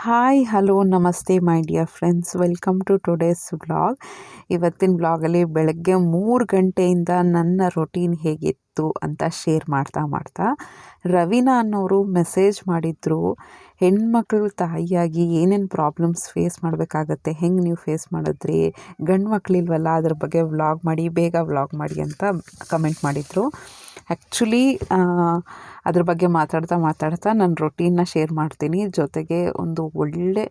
Hi hello ನಮಸ್ತೆ my dear friends welcome to today's vlog ಇವತ್ತಿನ ವ್ಲಾಗಲ್ಲಿ ಬೆಳಗ್ಗೆ ಮೂರು ಗಂಟೆಯಿಂದ ನನ್ನ ರೊಟೀನ್ ಹೇಗಿತ್ತು ಅಂತ ಶೇರ್ ಮಾಡ್ತಾ ಮಾಡ್ತಾ ರವೀನಾ ಅನ್ನೋರು ಮೆಸೇಜ್ ಮಾಡಿದ್ರು, ಹೆಣ್ಮಕ್ಳು ತಾಯಿಯಾಗಿ ಏನೇನು ಪ್ರಾಬ್ಲಮ್ಸ್ ಫೇಸ್ ಮಾಡಬೇಕಾಗತ್ತೆ? ಹೆಂಗೆ ನೀವು ಫೇಸ್ ಮಾಡಿದ್ರಿ? ಗಂಡು ಮಕ್ಕಳಿಲ್ವಲ್ಲ ಅದ್ರ ಬಗ್ಗೆ ವ್ಲಾಗ್ ಮಾಡಿ, ಬೇಗ ವ್ಲಾಗ್ ಮಾಡಿ ಅಂತ ಕಮೆಂಟ್ ಮಾಡಿದರು. ಆ್ಯಕ್ಚುಲಿ ಅದ್ರ ಬಗ್ಗೆ ಮಾತಾಡ್ತಾ ಮಾತಾಡ್ತಾ ನನ್ನ ರೊಟೀನ್ನ ಶೇರ್ ಮಾಡ್ತೀನಿ. ಜೊತೆಗೆ ಒಂದು ಒಳ್ಳೆ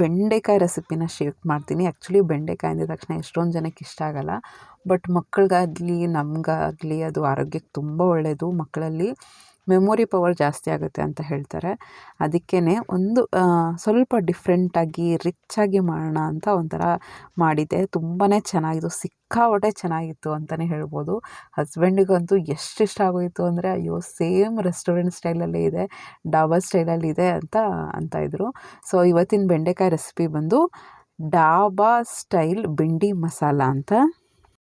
ಬೆಂಡೆಕಾಯಿ ರೆಸಿಪಿನ ಶೇರ್ ಮಾಡ್ತೀನಿ. ಆ್ಯಕ್ಚುಲಿ ಬೆಂಡೆಕಾಯಿ ಅಂದಿದ ತಕ್ಷಣ ಎಷ್ಟೊಂದು ಜನಕ್ಕೆ ಇಷ್ಟ ಆಗಲ್ಲ. ಬಟ್ ಮಕ್ಕಳಿಗಾಗಲಿ, ನಮಗಾಗಲಿ ಅದು ಆರೋಗ್ಯಕ್ಕೆ ತುಂಬ ಒಳ್ಳೆಯದು ಮಕ್ಕಳಲ್ಲಿ ಮೆಮೊರಿ ಪವರ್ ಜಾಸ್ತಿ ಆಗುತ್ತೆ ಅಂತ ಹೇಳ್ತಾರೆ. ಅದಕ್ಕೇ ಒಂದು ಸ್ವಲ್ಪ ಡಿಫ್ರೆಂಟಾಗಿ ರಿಚ್ಚಾಗಿ ಮಾಡೋಣ ಅಂತ ಒಂಥರ ಮಾಡಿದ್ದೆ ತುಂಬಾ ಚೆನ್ನಾಗಿತ್ತು, ಸಿಕ್ಕಾಪಟ್ಟೆ ಚೆನ್ನಾಗಿತ್ತು ಅಂತಲೇ ಹೇಳ್ಬೋದು. ಹಸ್ಬೆಂಡಿಗಂತೂ ಎಷ್ಟು ಇಷ್ಟ ಆಗೋಯಿತು ಅಂದರೆ, ಅಯ್ಯೋ, ಸೇಮ್ ರೆಸ್ಟೋರೆಂಟ್ ಸ್ಟೈಲಲ್ಲೇ ಇದೆ, ಡಾಬಾ ಸ್ಟೈಲಲ್ಲಿ ಇದೆ ಅಂತ ಅಂತ ಇದ್ದರು ಸೊ ಇವತ್ತಿನ ಬೆಂಡೆಕಾಯಿ ರೆಸಿಪಿ ಬಂದು ಡಾಬಾ ಸ್ಟೈಲ್ ಬಿಂಡಿ ಮಸಾಲ ಅಂತ.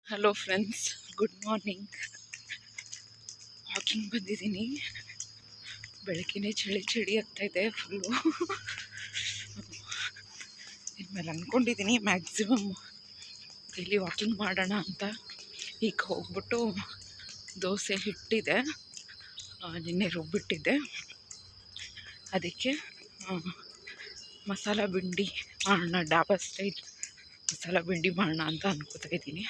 Hello friends good morning walking ಬಂದಿದ್ದೀನಿ. ಬೆಳಗ್ಗೆನೇ ಚಳಿ ಚಳಿ ಆಗ್ತಾಯಿದೆ ಫುಲ್ಲು ಇನ್ಮೇಲೆ ಅಂದ್ಕೊಂಡಿದ್ದೀನಿ ಮ್ಯಾಕ್ಸಿಮಮ್ ಡೈಲಿ ವಾಕಿಂಗ್ ಮಾಡೋಣ ಅಂತ. ಈಗ ಹೋಗ್ಬಿಟ್ಟು ದೋಸೆ ಹಿಟ್ಟಿದೆ. ನಿನ್ನೆ ರುಬ್ಬಿಟ್ಟಿದ್ದೆ ಅದಕ್ಕೆ ಮಸಾಲ ಬಿಂಡಿ ಮಾಡೋಣ, ಡಾಬಾ ಸ್ಟೈಲ್ ಮಸಾಲ ಬಿಂಡಿ ಮಾಡೋಣ ಅಂತ ಅನ್ಕೋತಾ ಇದ್ದೀನಿ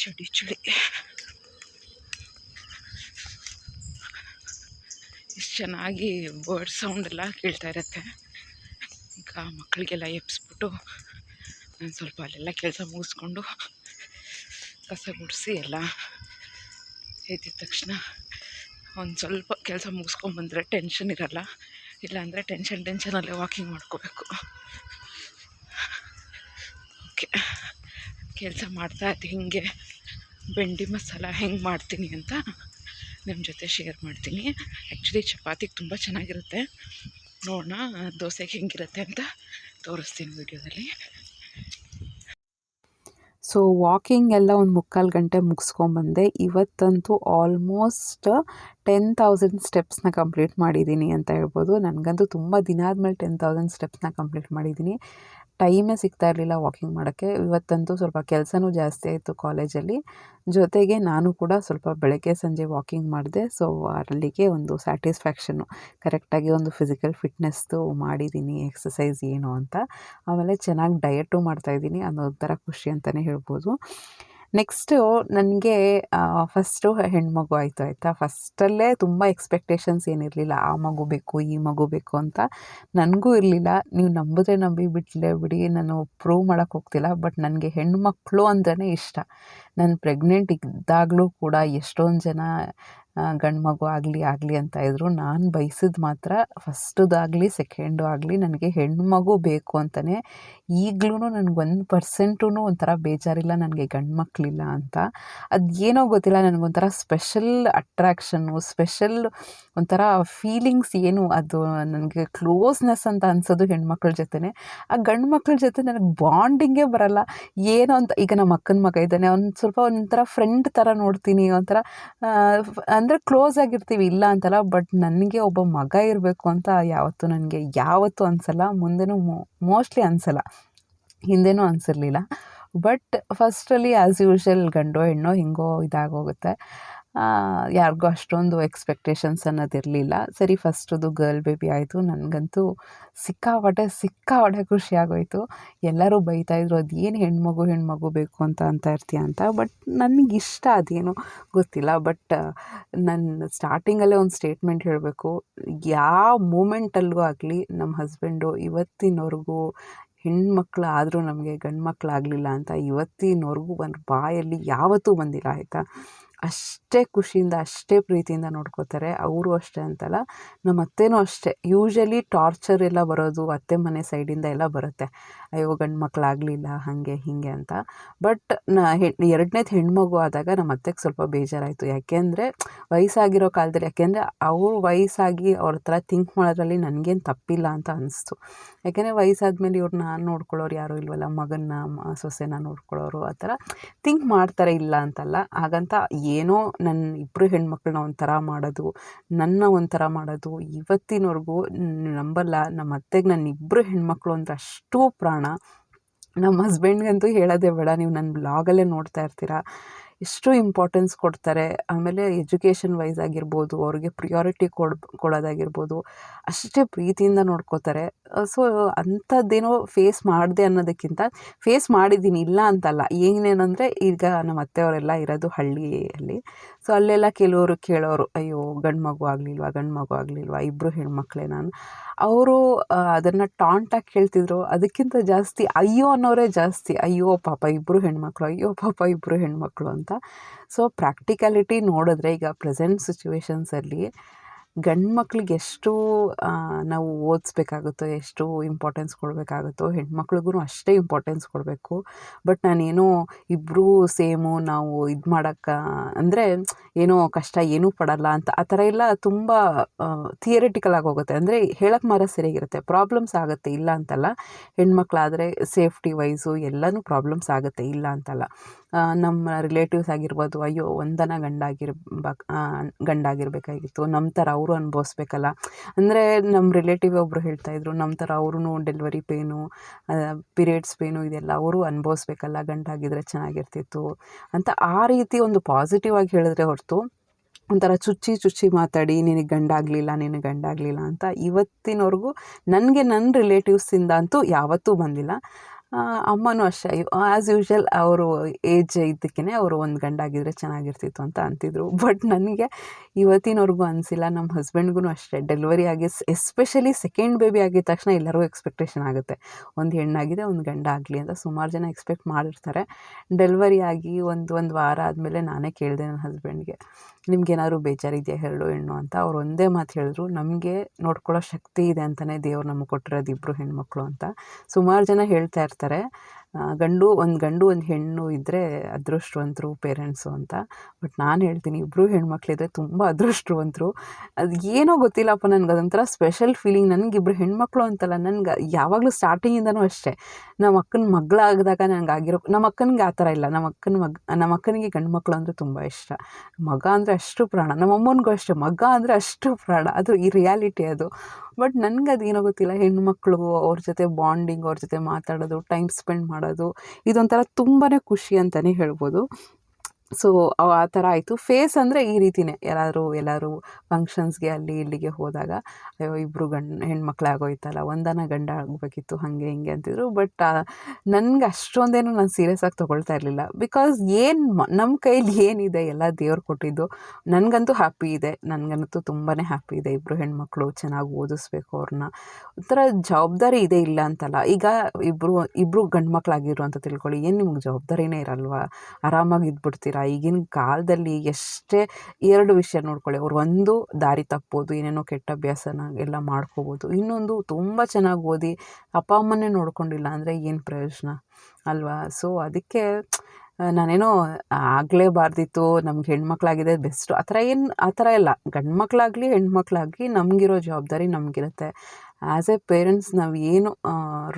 ಚಳಿ ಚಳಿ ಎಷ್ಟು ಚೆನ್ನಾಗಿ ಬರ್ಡ್ ಸೌಂಡ್ ಎಲ್ಲ ಕೇಳ್ತಾ ಇರುತ್ತೆ. ಈಗ ಮಕ್ಕಳಿಗೆಲ್ಲ ಎಬ್ಸ್ಬಿಟ್ಟು ನಾನು ಸ್ವಲ್ಪ ಅಲ್ಲೆಲ್ಲ ಕೆಲಸ ಮುಗಿಸ್ಕೊಂಡು ಕಸ ಗುಡಿಸಿ ಎಲ್ಲ ಎದ್ದಿದ ತಕ್ಷಣ ಒಂದು ಸ್ವಲ್ಪ ಕೆಲಸ ಮುಗಿಸ್ಕೊಂಬಂದರೆ ಟೆನ್ಷನ್ ಇರಲ್ಲ. ಇಲ್ಲಾಂದರೆ ಟೆನ್ಷನ್ ಟೆನ್ಷನಲ್ಲೇ ವಾಕಿಂಗ್ ಮಾಡ್ಕೋಬೇಕು. ಓಕೆ. ಕೆಲಸ ಮಾಡ್ತಾ ಅದು ಹಿಂಗೆ. ಬೆಂಡಿ ಮಸಾಲ ಹೆಂಗೆ ಮಾಡ್ತೀನಿ ಅಂತ ನಿಮ್ಮ ಜೊತೆ ಶೇರ್ ಮಾಡ್ತೀನಿ. ಆ್ಯಕ್ಚುಲಿ ಚಪಾತಿಗೆ ತುಂಬ ಚೆನ್ನಾಗಿರುತ್ತೆ. ನೋಡೋಣ ದೋಸೆಗೆ ಹೆಂಗಿರುತ್ತೆ ಅಂತ ತೋರಿಸ್ತೀನಿ ವಿಡಿಯೋದಲ್ಲಿ. ಸೊ ವಾಕಿಂಗ್ ಎಲ್ಲ ಒಂದು ಮುಕ್ಕಾಲು ಗಂಟೆ ಮುಗಿಸ್ಕೊಂಬಂದೆ, ಇವತ್ತಂತೂ ಆಲ್ಮೋಸ್ಟ್ ಟೆನ್ ತೌಸಂಡ್ ಸ್ಟೆಪ್ಸ್ನ ಕಂಪ್ಲೀಟ್ ಮಾಡಿದ್ದೀನಿ ಅಂತ ಹೇಳ್ಬೋದು. ನನಗಂತೂ ತುಂಬ ದಿನ ಆದಮೇಲೆ ಟೆನ್ ತೌಸಂಡ್ ಸ್ಟೆಪ್ಸ್ನ ಕಂಪ್ಲೀಟ್ ಮಾಡಿದ್ದೀನಿ. ಟೈಮೇ ಸಿಗ್ತಾ ಇರಲಿಲ್ಲ ವಾಕಿಂಗ್ ಮಾಡೋಕ್ಕೆ. ಇವತ್ತಂತೂ ಸ್ವಲ್ಪ ಕೆಲಸನೂ ಜಾಸ್ತಿ ಆಯಿತು ಕಾಲೇಜಲ್ಲಿ. ಜೊತೆಗೆ ನಾನು ಕೂಡ ಸ್ವಲ್ಪ ಬೆಳಗ್ಗೆ ಸಂಜೆ ವಾಕಿಂಗ್ ಮಾಡಿದೆ. ಸೊ, ಅಲ್ಲಿಗೆ ಒಂದು ಸ್ಯಾಟಿಸ್ಫ್ಯಾಕ್ಷನ್ನು, ಕರೆಕ್ಟಾಗಿ ಒಂದು ಫಿಸಿಕಲ್ ಫಿಟ್ನೆಸ್ದು ಮಾಡಿದ್ದೀನಿ, ಎಕ್ಸಸೈಸ್ ಏನು ಅಂತ. ಆಮೇಲೆ ಚೆನ್ನಾಗಿ ಡಯಟು ಮಾಡ್ತಾಯಿದ್ದೀನಿ ಅದೊಂಥರ ಖುಷಿ ಅಂತಲೇ ಹೇಳ್ಬೋದು. ನೆಕ್ಸ್ಟು ನನಗೆ ಫಸ್ಟು ಹೆಣ್ಮಗು ಆಯಿತು, ಆಯಿತಾ? ಫಸ್ಟಲ್ಲೇ ತುಂಬ ಎಕ್ಸ್ಪೆಕ್ಟೇಷನ್ಸ್ ಏನಿರಲಿಲ್ಲ. ಆ ಮಗು ಬೇಕು, ಈ ಮಗು ಬೇಕು ಅಂತ ನನಗೂ ಇರಲಿಲ್ಲ. ನೀವು ನಂಬಿದ್ರೆ ನಂಬಿ ಬಿಡಲೇ ಬಿಡಿ, ನಾನು ಪ್ರೂವ್ ಮಾಡೋಕ್ಕೆ ಹೋಗ್ತಿಲ್ಲ. ಬಟ್ ನನಗೆ ಹೆಣ್ಮಕ್ಳು ಅಂದ್ರೇ ಇಷ್ಟ. ನಾನು ಪ್ರೆಗ್ನೆಂಟ್ ಇದ್ದಾಗಲೂ ಕೂಡ ಎಷ್ಟೊಂದು ಜನ ಗಂಡು ಮಗು ಆಗಲಿ ಆಗಲಿ ಅಂತ ಇದ್ದರು ನಾನು ಬಯಸಿದ ಮಾತ್ರ ಫಸ್ಟದಾಗಲಿ ಸೆಕೆಂಡು ಆಗಲಿ ನನಗೆ ಹೆಣ್ಮಗು ಬೇಕು ಅಂತಲೇ ಈಗಲೂ ನನಗೆ ಒಂದು ಪರ್ಸೆಂಟೂ ಒಂಥರ ಬೇಜಾರಿಲ್ಲ, ನನಗೆ ಗಂಡು ಮಕ್ಕಳಿಲ್ಲ ಅಂತ. ಅದು ಏನೋ ಗೊತ್ತಿಲ್ಲ ನನಗೊಂಥರ ಸ್ಪೆಷಲ್ ಅಟ್ರ್ಯಾಕ್ಷನ್ನು ಸ್ಪೆಷಲ್ ಒಂಥರ ಫೀಲಿಂಗ್ಸ್ ಏನು ಅದು, ನನಗೆ ಕ್ಲೋಸ್ನೆಸ್ ಅಂತ ಅನ್ಸೋದು ಹೆಣ್ಮಕ್ಳ ಜೊತೆನೇ. ಆ ಗಂಡು ಮಕ್ಳ ಜೊತೆ ನನಗೆ ಬಾಂಡಿಂಗೇ ಬರಲ್ಲ. ಏನೋ ಅಂತ ಈಗ ನಮ್ಮ ಅಕ್ಕನ ಮಗ ಇದ್ದಾನೆ, ಅವ್ನು ಸ್ವಲ್ಪ ಒಂಥರ ಫ್ರೆಂಡ್ ಥರ ನೋಡ್ತೀನಿ, ಒಂಥರ ಅಂದರೆ ಕ್ಲೋಸ್ ಆಗಿರ್ತೀವಿ, ಇಲ್ಲ ಅಂತಲ್ಲ ಬಟ್ ನನಗೆ ಒಬ್ಬ ಮಗ ಇರಬೇಕು ಅಂತ ಯಾವತ್ತೂ ನನಗೆ ಯಾವತ್ತೂ ಅನಿಸಲ್ಲ. ಮುಂದೆನೂ ಮೋಸ್ಟ್ಲಿ ಅನಿಸಲ್ಲ. ಹಿಂದೆನೂ ಅನಿಸಿರ್ಲಿಲ್ಲ. ಬಟ್ ಫಸ್ಟಲ್ಲಿ ಆ್ಯಸ್ ಯೂಶ್ವಲ್ ಗಂಡೋ, ಹೆಣ್ಣೋ, ಹಿಂಗೋ ಇದಾಗೋಗುತ್ತೆ. ಯಾರಿಗೂ ಅಷ್ಟೊಂದು ಎಕ್ಸ್ಪೆಕ್ಟೇಷನ್ಸ್ ಅನ್ನೋದಿರಲಿಲ್ಲ ಸರಿ ಫಸ್ಟದು ಗರ್ಲ್ ಬೇಬಿ ಆಯಿತು. ನನಗಂತೂ ಸಿಕ್ಕಾಪಟ್ಟೆ ಸಿಕ್ಕಾಪಟ್ಟೆ ಖುಷಿ ಆಗೋಯಿತು. ಎಲ್ಲರೂ ಬೈತಾಯಿದ್ರು ಅದೇನು ಹೆಣ್ಮಗು ಹೆಣ್ಮಗು ಬೇಕು ಅಂತ ಅಂತ ಇರ್ತೀಯ ಅಂತ? ಬಟ್ ನನಗಿಷ್ಟ ಅದೇನು ಗೊತ್ತಿಲ್ಲ. ಬಟ್ ನನ್ನ ಸ್ಟಾರ್ಟಿಂಗಲ್ಲೇ ಒಂದು ಸ್ಟೇಟ್ಮೆಂಟ್ ಹೇಳಬೇಕು. ಯಾವ ಮೂಮೆಂಟಲ್ಲೂ ಆಗಲಿ ನಮ್ಮ ಹಸ್ಬೆಂಡು ಇವತ್ತಿನವರೆಗೂ ಹೆಣ್ಮಕ್ಳು ಆದರೂ ನಮಗೆ ಗಂಡು ಮಕ್ಕಳಾಗಲಿಲ್ಲ ಅಂತ, ಇವತ್ತಿನವರೆಗೂ ಒಂದು ಬಾಯಲ್ಲಿ ಯಾವತ್ತೂ ಬಂದಿಲ್ಲ, ಆಯಿತಾ? ಅಷ್ಟೇ ಖುಷಿಯಿಂದ, ಅಷ್ಟೇ ಪ್ರೀತಿಯಿಂದ ನೋಡ್ಕೋತಾರೆ. ಅವರು ಅಷ್ಟೇ ಅಂತಲ್ಲ ನಮ್ಮ ಅತ್ತೆನೂ ಅಷ್ಟೇ. ಯೂಶ್ವಲಿ ಟಾರ್ಚರ್ ಎಲ್ಲ ಬರೋದು ಅತ್ತೆ ಮನೆ ಸೈಡಿಂದ ಎಲ್ಲ ಬರುತ್ತೆ. ಅಯ್ಯೋ, ಗಂಡು ಮಕ್ಕಳಾಗಲಿಲ್ಲ ಹಾಗೆ, ಹೀಗೆ ಅಂತ. ಬಟ್ ನಾ, ಹೆ, ಎರಡನೇದು ಹೆಣ್ಮಗು ಆದಾಗ ನಮ್ಮ ಅತ್ತೆಗೆ ಸ್ವಲ್ಪ ಬೇಜಾರಾಯಿತು. ಯಾಕೆಂದರೆ ವಯಸ್ಸಾಗಿರೋ ಕಾಲದಲ್ಲಿ ಯಾಕೆಂದರೆ ಅವ್ರು ವಯಸ್ಸಾಗಿ ಅವ್ರ ಹತ್ರ ಥಿಂಕ್ ಮಾಡೋದ್ರಲ್ಲಿ ನನಗೇನು ತಪ್ಪಿಲ್ಲ ಅಂತ ಅನಿಸ್ತು. ಯಾಕೆಂದರೆ ವಯಸ್ಸಾದ್ಮೇಲೆ ಇವ್ರು ನಾನು ನೋಡ್ಕೊಳ್ಳೋರು ಯಾರೂ ಇಲ್ವಲ್ಲ, ಮಗನ್ನ ಸೊಸೆನ ನೋಡ್ಕೊಳ್ಳೋರು ಆ ಥರ ಥಿಂಕ್ ಮಾಡ್ತಾರೆ ಇಲ್ಲ ಅಂತಲ್ಲ. ಹಾಗಂತ ಏನೋ ನನ್ನ ಇಬ್ಬರು ಹೆಣ್ಮಕ್ಳನ್ನ ಒಂಥರ ಮಾಡೋದು, ನನ್ನ ಒಂಥರ ಮಾಡೋದು, ಇವತ್ತಿನವರೆಗೂ ನಂಬಲ್ಲ ನಮ್ಮ ಅತ್ತೆಗೆ ನನ್ನ ಇಬ್ಬರು ಹೆಣ್ಮಕ್ಳು ಅಂದ್ರೆ ಅಷ್ಟು ಪ್ರಾಣ. ನಮ್ಮ ಹಸ್ಬೆಂಡ್ಗಂತೂ ಹೇಳೋದೇ ಬೇಡ, ನೀವು ನನ್ನ ಬ್ಲಾಗಲ್ಲೇ ನೋಡ್ತಾ ಇರ್ತೀರ. ಎಷ್ಟು ಇಂಪಾರ್ಟೆನ್ಸ್ ಕೊಡ್ತಾರೆ. ಆಮೇಲೆ ಎಜುಕೇಷನ್ ವೈಸ್ ಆಗಿರ್ಬೋದು, ಅವ್ರಿಗೆ ಪ್ರಿಯಾರಿಟಿ ಕೊಡ್, ಕೊಡೋದಾಗಿರ್ಬೋದು, ಅಷ್ಟೇ ಪ್ರೀತಿಯಿಂದ ನೋಡ್ಕೋತಾರೆ. ಸೊ ಅಂಥದ್ದೇನೋ ಫೇಸ್ ಮಾಡಿದೆ ಅನ್ನೋದಕ್ಕಿಂತ ಫೇಸ್ ಮಾಡಿದ್ದೀನಿ ಇಲ್ಲ ಅಂತಲ್ಲ. ಏನೇನಂದರೆ ಈಗ ನಮ್ಮ ಅತ್ತೆಯವರೆಲ್ಲ ಇರೋದು ಹಳ್ಳಿಯಲ್ಲಿ. ಸೊ ಅಲ್ಲೆಲ್ಲ ಕೆಲವರು ಕೇಳೋರು, ಅಯ್ಯೋ, ಗಂಡು ಮಗು ಆಗಲಿಲ್ವಾ, ಗಂಡು ಮಗು ಆಗಲಿಲ್ವಾ ಇಬ್ಬರು ಹೆಣ್ಮಕ್ಳೇ ನಾನು. ಅವರು ಅದನ್ನು ಟಾಂಟಾಗಿ ಕೇಳ್ತಿದ್ರು. ಅದಕ್ಕಿಂತ ಜಾಸ್ತಿ, ಅಯ್ಯೋ, ಅನ್ನೋರೇ ಜಾಸ್ತಿ, ಅಯ್ಯೋ, ಪಾಪ ಇಬ್ಬರು ಹೆಣ್ಮಕ್ಳು, ಅಯ್ಯೋ, ಪಾಪ ಇಬ್ಬರು ಹೆಣ್ಮಕ್ಳು ಅಂತ. ಸೊ ಪ್ರಾಕ್ಟಿಕಾಲಿಟಿ ನೋಡಿದ್ರೆ ಈಗ ಪ್ರೆಸೆಂಟ್ ಸಿಚುವೇಶನ್ಸಲ್ಲಿ ಗಂಡು ಎಷ್ಟು ನಾವು ಓದಿಸ್ಬೇಕಾಗುತ್ತೋ, ಎಷ್ಟು ಇಂಪಾರ್ಟೆನ್ಸ್ ಕೊಡಬೇಕಾಗುತ್ತೋ ಹೆಣ್ಮಕ್ಳಿಗೂ ಅಷ್ಟೇ ಇಂಪಾರ್ಟೆನ್ಸ್ ಕೊಡಬೇಕು. ಬಟ್ ನಾನೇನೋ ಇಬ್ಬರೂ ಸೇಮು ನಾವು ಇದು ಮಾಡೋಕ್ಕೆ, ಅಂದರೆ ಏನೋ ಕಷ್ಟ, ಏನೂ ಪಡಲ್ಲ ಅಂತ ಆ ಥರ ಎಲ್ಲ ತುಂಬ ಥಿಯರಿಟಿಕಲ್ ಆಗಿ ಹೋಗುತ್ತೆ. ಅಂದರೆ ಹೇಳಕ್ಕೆ ಮರ ಸರಿಯಾಗಿರುತ್ತೆ. ಪ್ರಾಬ್ಲಮ್ಸ್ ಆಗುತ್ತೆ, ಇಲ್ಲ ಅಂತಲ್ಲ. ಹೆಣ್ಮಕ್ಳಾದರೆ ಸೇಫ್ಟಿ ವೈಸು ಎಲ್ಲನೂ ಪ್ರಾಬ್ಲಮ್ಸ್ ಆಗುತ್ತೆ, ಇಲ್ಲ ಅಂತಲ್ಲ. ನಮ್ಮ ರಿಲೇಟಿವ್ಸ್ ಆಗಿರ್ಬೋದು, ಅಯ್ಯೋ ಒಂದನ ಗಂಡಾಗಿರ್ಬೇಕು ಗಂಡಾಗಿರಬೇಕಾಗಿತ್ತು ನಮ್ಮ ಥರ ಅವರು ಅನುಭವಿಸ್ಬೇಕಲ್ಲ. ಅಂದರೆ ನಮ್ಮ ರಿಲೇಟಿವ್ ಒಬ್ಬರು ಹೇಳ್ತಾಯಿದ್ರು ನಮ್ಮ ಥರ ಅವ್ರೂ ಡೆಲಿವರಿ ಪೇನು ಪಿರಿಯಡ್ಸ್ ಪೇನು ಇದೆಲ್ಲ ಅವರು ಅನುಭವಿಸ್ಬೇಕಲ್ಲ ಗಂಡಾಗಿದ್ದರೆ ಚೆನ್ನಾಗಿರ್ತಿತ್ತು. ಅಂತ ಆ ರೀತಿ ಒಂದು ಪಾಸಿಟಿವ್ ಆಗಿ ಹೇಳಿದ್ರೆ ಹೊರತು ಒಂಥರ ಚುಚ್ಚಿ ಚುಚ್ಚಿ ಮಾತಾಡಿ, ನಿನಗೆ ಗಂಡಾಗಲಿಲ್ಲ ನಿನಗೆ ಗಂಡಾಗಲಿಲ್ಲ ಅಂತ ಇವತ್ತಿನವರೆಗೂ ನನಗೆ ನನ್ನ ರಿಲೇಟಿವ್ಸಿಂದ ಅಂತೂ ಯಾವತ್ತೂ ಬಂದಿಲ್ಲ. ಅಮ್ಮನೂ ಅಷ್ಟೇ. ಆ್ಯಸ್ ಯೂಶ್ವಲ್ ಅವರು ಏಜ್ ಇದ್ದಕ್ಕೇ ಅವರು ಒಂದು ಗಂಡ ಗಂಡಾಗಿದ್ದರೆ ಚೆನ್ನಾಗಿರ್ತಿತ್ತು ಅಂತ ಅಂತಿದ್ರು. ಬಟ್ ನನಗೆ ಇವತ್ತಿನವರೆಗೂ ಅನಿಸಿಲ್ಲ. ನಮ್ಮ ಹಸ್ಬೆಂಡ್ಗೂ ಅಷ್ಟೇ. ಡೆಲಿವರಿ ಆಗಿ ಎಸ್ಪೆಷಲಿ ಸೆಕೆಂಡ್ ಬೇಬಿ ಆಗಿದ ತಕ್ಷಣ ಎಲ್ಲರಿಗೂ ಎಕ್ಸ್ಪೆಕ್ಟೇಷನ್ ಆಗುತ್ತೆ. ಒಂದು ಹೆಣ್ಣಾಗಿದೆ, ಒಂದು ಗಂಡ ಆಗಲಿ ಅಂತ ಸುಮಾರು ಜನ ಎಕ್ಸ್ಪೆಕ್ಟ್ ಮಾಡಿರ್ತಾರೆ. ಡೆಲಿವರಿ ಆಗಿ ಒಂದು ಒಂದು ವಾರ ಆದಮೇಲೆ ನಾನೇ ಕೇಳಿದೆ ನನ್ನ ಹಸ್ಬೆಂಡ್ಗೆ ನಿಮ್ಗೇನಾದ್ರು ಬೇಜಾರಿದೆಯಾ ಹೇಳು, ಹೆಣ್ಣು ಅಂತ? ಅವ್ರು ಒಂದೇ ಮಾತು ಹೇಳಿದ್ರು, ನಮಗೆ ನೋಡ್ಕೊಳ್ಳೋ ಶಕ್ತಿ ಇದೆ ಅಂತಲೇ ದೇವ್ರು ನಮಗೆ ಕೊಟ್ಟಿರೋದು ಇಬ್ಬರು ಹೆಣ್ಮಕ್ಳು ಅಂತ. ಸುಮಾರು ಜನ ಹೇಳ್ತಾ ಇರ್ತಾರೆ. ಗಂಡು, ಒಂದು ಗಂಡು, ಒಂದು ಹೆಣ್ಣು ಇದ್ದರೆ ಅದೃಷ್ಟವಂತರು, ಪೇರೆಂಟ್ಸು ಅಂತ. ಬಟ್ ನಾನು ಹೇಳ್ತೀನಿ ಇಬ್ಬರು ಹೆಣ್ಮಕ್ಳಿದ್ರೆ ತುಂಬ ಅದೃಷ್ಟವಂತರು. ಅದು ಏನೋ ಗೊತ್ತಿಲ್ಲಪ್ಪ ನನಗೆ, ಅದೊಂಥರ ಸ್ಪೆಷಲ್ ಫೀಲಿಂಗ್ ನನಗೆ ಇಬ್ಬರು ಹೆಣ್ಮಕ್ಳು ಅಂತಲ್ಲ, ನನ್ಗೆ ಯಾವಾಗಲೂ ಸ್ಟಾರ್ಟಿಂಗಿಂದನೂ ಅಷ್ಟೇ. ನಮ್ಮ ಅಕ್ಕನ ಮಗಳಾಗದಾಗ ನನಗೆ ಆಗಿರೋ ನಮ್ಮ ಅಕ್ಕನಿಗೆ ಆ ಥರ ಇಲ್ಲ. ನಮ್ಮ ಅಕ್ಕನ ಮಗ ನಮ್ಮ ಅಕ್ಕನಿಗೆ ಗಂಡು ಮಕ್ಕಳು ಅಂದರೆ ತುಂಬ ಇಷ್ಟ. ಮಗ ಅಂದರೆ ಅಷ್ಟು ಪ್ರಾಣ. ನಮ್ಮ ಅಮ್ಮನಿಗೂ ಅಷ್ಟೇ. ಮಗ ಅಂದರೆ ಅಷ್ಟು ಪ್ರಾಣ. ಅದು ಈ ರಿಯಾಲಿಟಿ ಅದು. ಬಟ್ ನನಗೆ ಅದೇನೋ ಗೊತ್ತಿಲ್ಲ ಹೆಣ್ಣು ಮಕ್ಕಳು ಅವ್ರ ಜೊತೆ ಬಾಂಡಿಂಗ್ ಅವ್ರ ಜೊತೆ ಮಾತಾಡೋದು ಟೈಮ್ ಸ್ಪೆಂಡ್ ಮಾಡೋದು, ಇದೊಂಥರ ತುಂಬಾ ಖುಷಿ ಅಂತಲೇ ಹೇಳ್ಬೋದು. ಸೊ, ಆ ಥರ ಆಯಿತು. ಫೇಸ್ ಅಂದರೆ ಈ ರೀತಿನೇ. ಯಾರಾದರೂ, ಎಲ್ಲರೂ ಫಂಕ್ಷನ್ಸ್ಗೆ ಅಲ್ಲಿ ಇಲ್ಲಿಗೆ ಹೋದಾಗ, ಅಯ್ಯೋ ಇಬ್ಬರು ಗಂಡು, ಹೆಣ್ಮಕ್ಳು ಆಗೋಯ್ತಲ್ಲ, ಒಂದನ ಗಂಡ ಆಗಬೇಕಿತ್ತು, ಹಾಗೆ ಹಿಂಗೆ ಅಂತಿದ್ರು. ಬಟ್ ನನಗೆ ಅಷ್ಟೊಂದೇನು ನಾನು ಸೀರಿಯಸ್ ಆಗಿ ತೊಗೊಳ್ತಾ ಇರಲಿಲ್ಲ. ಬಿಕಾಸ್ ಏನು ನಮ್ಮ ಕೈಲಿ ಏನಿದೆ, ಎಲ್ಲ ದೇವ್ರು ಕೊಟ್ಟಿದ್ದು, ನನಗಂತೂ ಹ್ಯಾಪಿ ಇದೆ. ನನಗಂತೂ ತುಂಬಾ ಹ್ಯಾಪಿ ಇದೆ ಇಬ್ಬರು ಹೆಣ್ಮಕ್ಳು ಚೆನ್ನಾಗಿ ಓದಿಸ್ಬೇಕು ಅವ್ರನ್ನ ಒಂಥರ ಜವಾಬ್ದಾರಿ ಇದೆ ಇಲ್ಲ ಅಂತಲ್ಲ. ಈಗ ಇಬ್ಬರು ಇಬ್ಬರು ಗಂಡು ಮಕ್ಕಳಾಗಿರು ಅಂತ ತಿಳ್ಕೊಳ್ಳಿ. ಏನು ನಿಮ್ಗೆ ಜವಾಬ್ದಾರಿನೇ ಇರಲ್ವಾ? ಆರಾಮಾಗಿ ಇದ್ಬಿಡ್ತೀರ? ಈಗಿನ ಕಾಲದಲ್ಲಿ ಎಷ್ಟೇ ಎರಡು ವಿಷಯ ನೋಡ್ಕೊಳ್ಳಿ. ಅವ್ರು ಒಂದು ದಾರಿ ತಪ್ಬೋದು ಏನೇನೋ ಕೆಟ್ಟ ಅಭ್ಯಾಸನ ಎಲ್ಲ ಮಾಡ್ಕೋಬೋದು. ಇನ್ನೊಂದು ತುಂಬ ಚೆನ್ನಾಗಿ ಓದಿ ಅಪ್ಪ ಅಮ್ಮನೇ ನೋಡ್ಕೊಂಡಿಲ್ಲ ಅಂದರೆ ಏನು ಪ್ರಯೋಜನ? ಅಲ್ವಾ? ಸೊ ಅದಕ್ಕೆ ನಾನೇನೋ ಆಗಲೇಬಾರ್ದಿತ್ತು, ನಮ್ಗೆ ಹೆಣ್ಮಕ್ಳಾಗಿದೆ, ಬೆಸ್ಟು. ಆ ಥರ ಏನು, ಆ ಥರ ಇಲ್ಲ. ಗಂಡು ಮಕ್ಕಳಾಗಲಿ ಹೆಣ್ಮಕ್ಳಾಗಲಿ ನಮಗಿರೋ ಜವಾಬ್ದಾರಿ ನಮಗಿರುತ್ತೆ. ಆ್ಯಸ್ ಎ ಪೇರೆಂಟ್ಸ್ ನಾವು ಏನು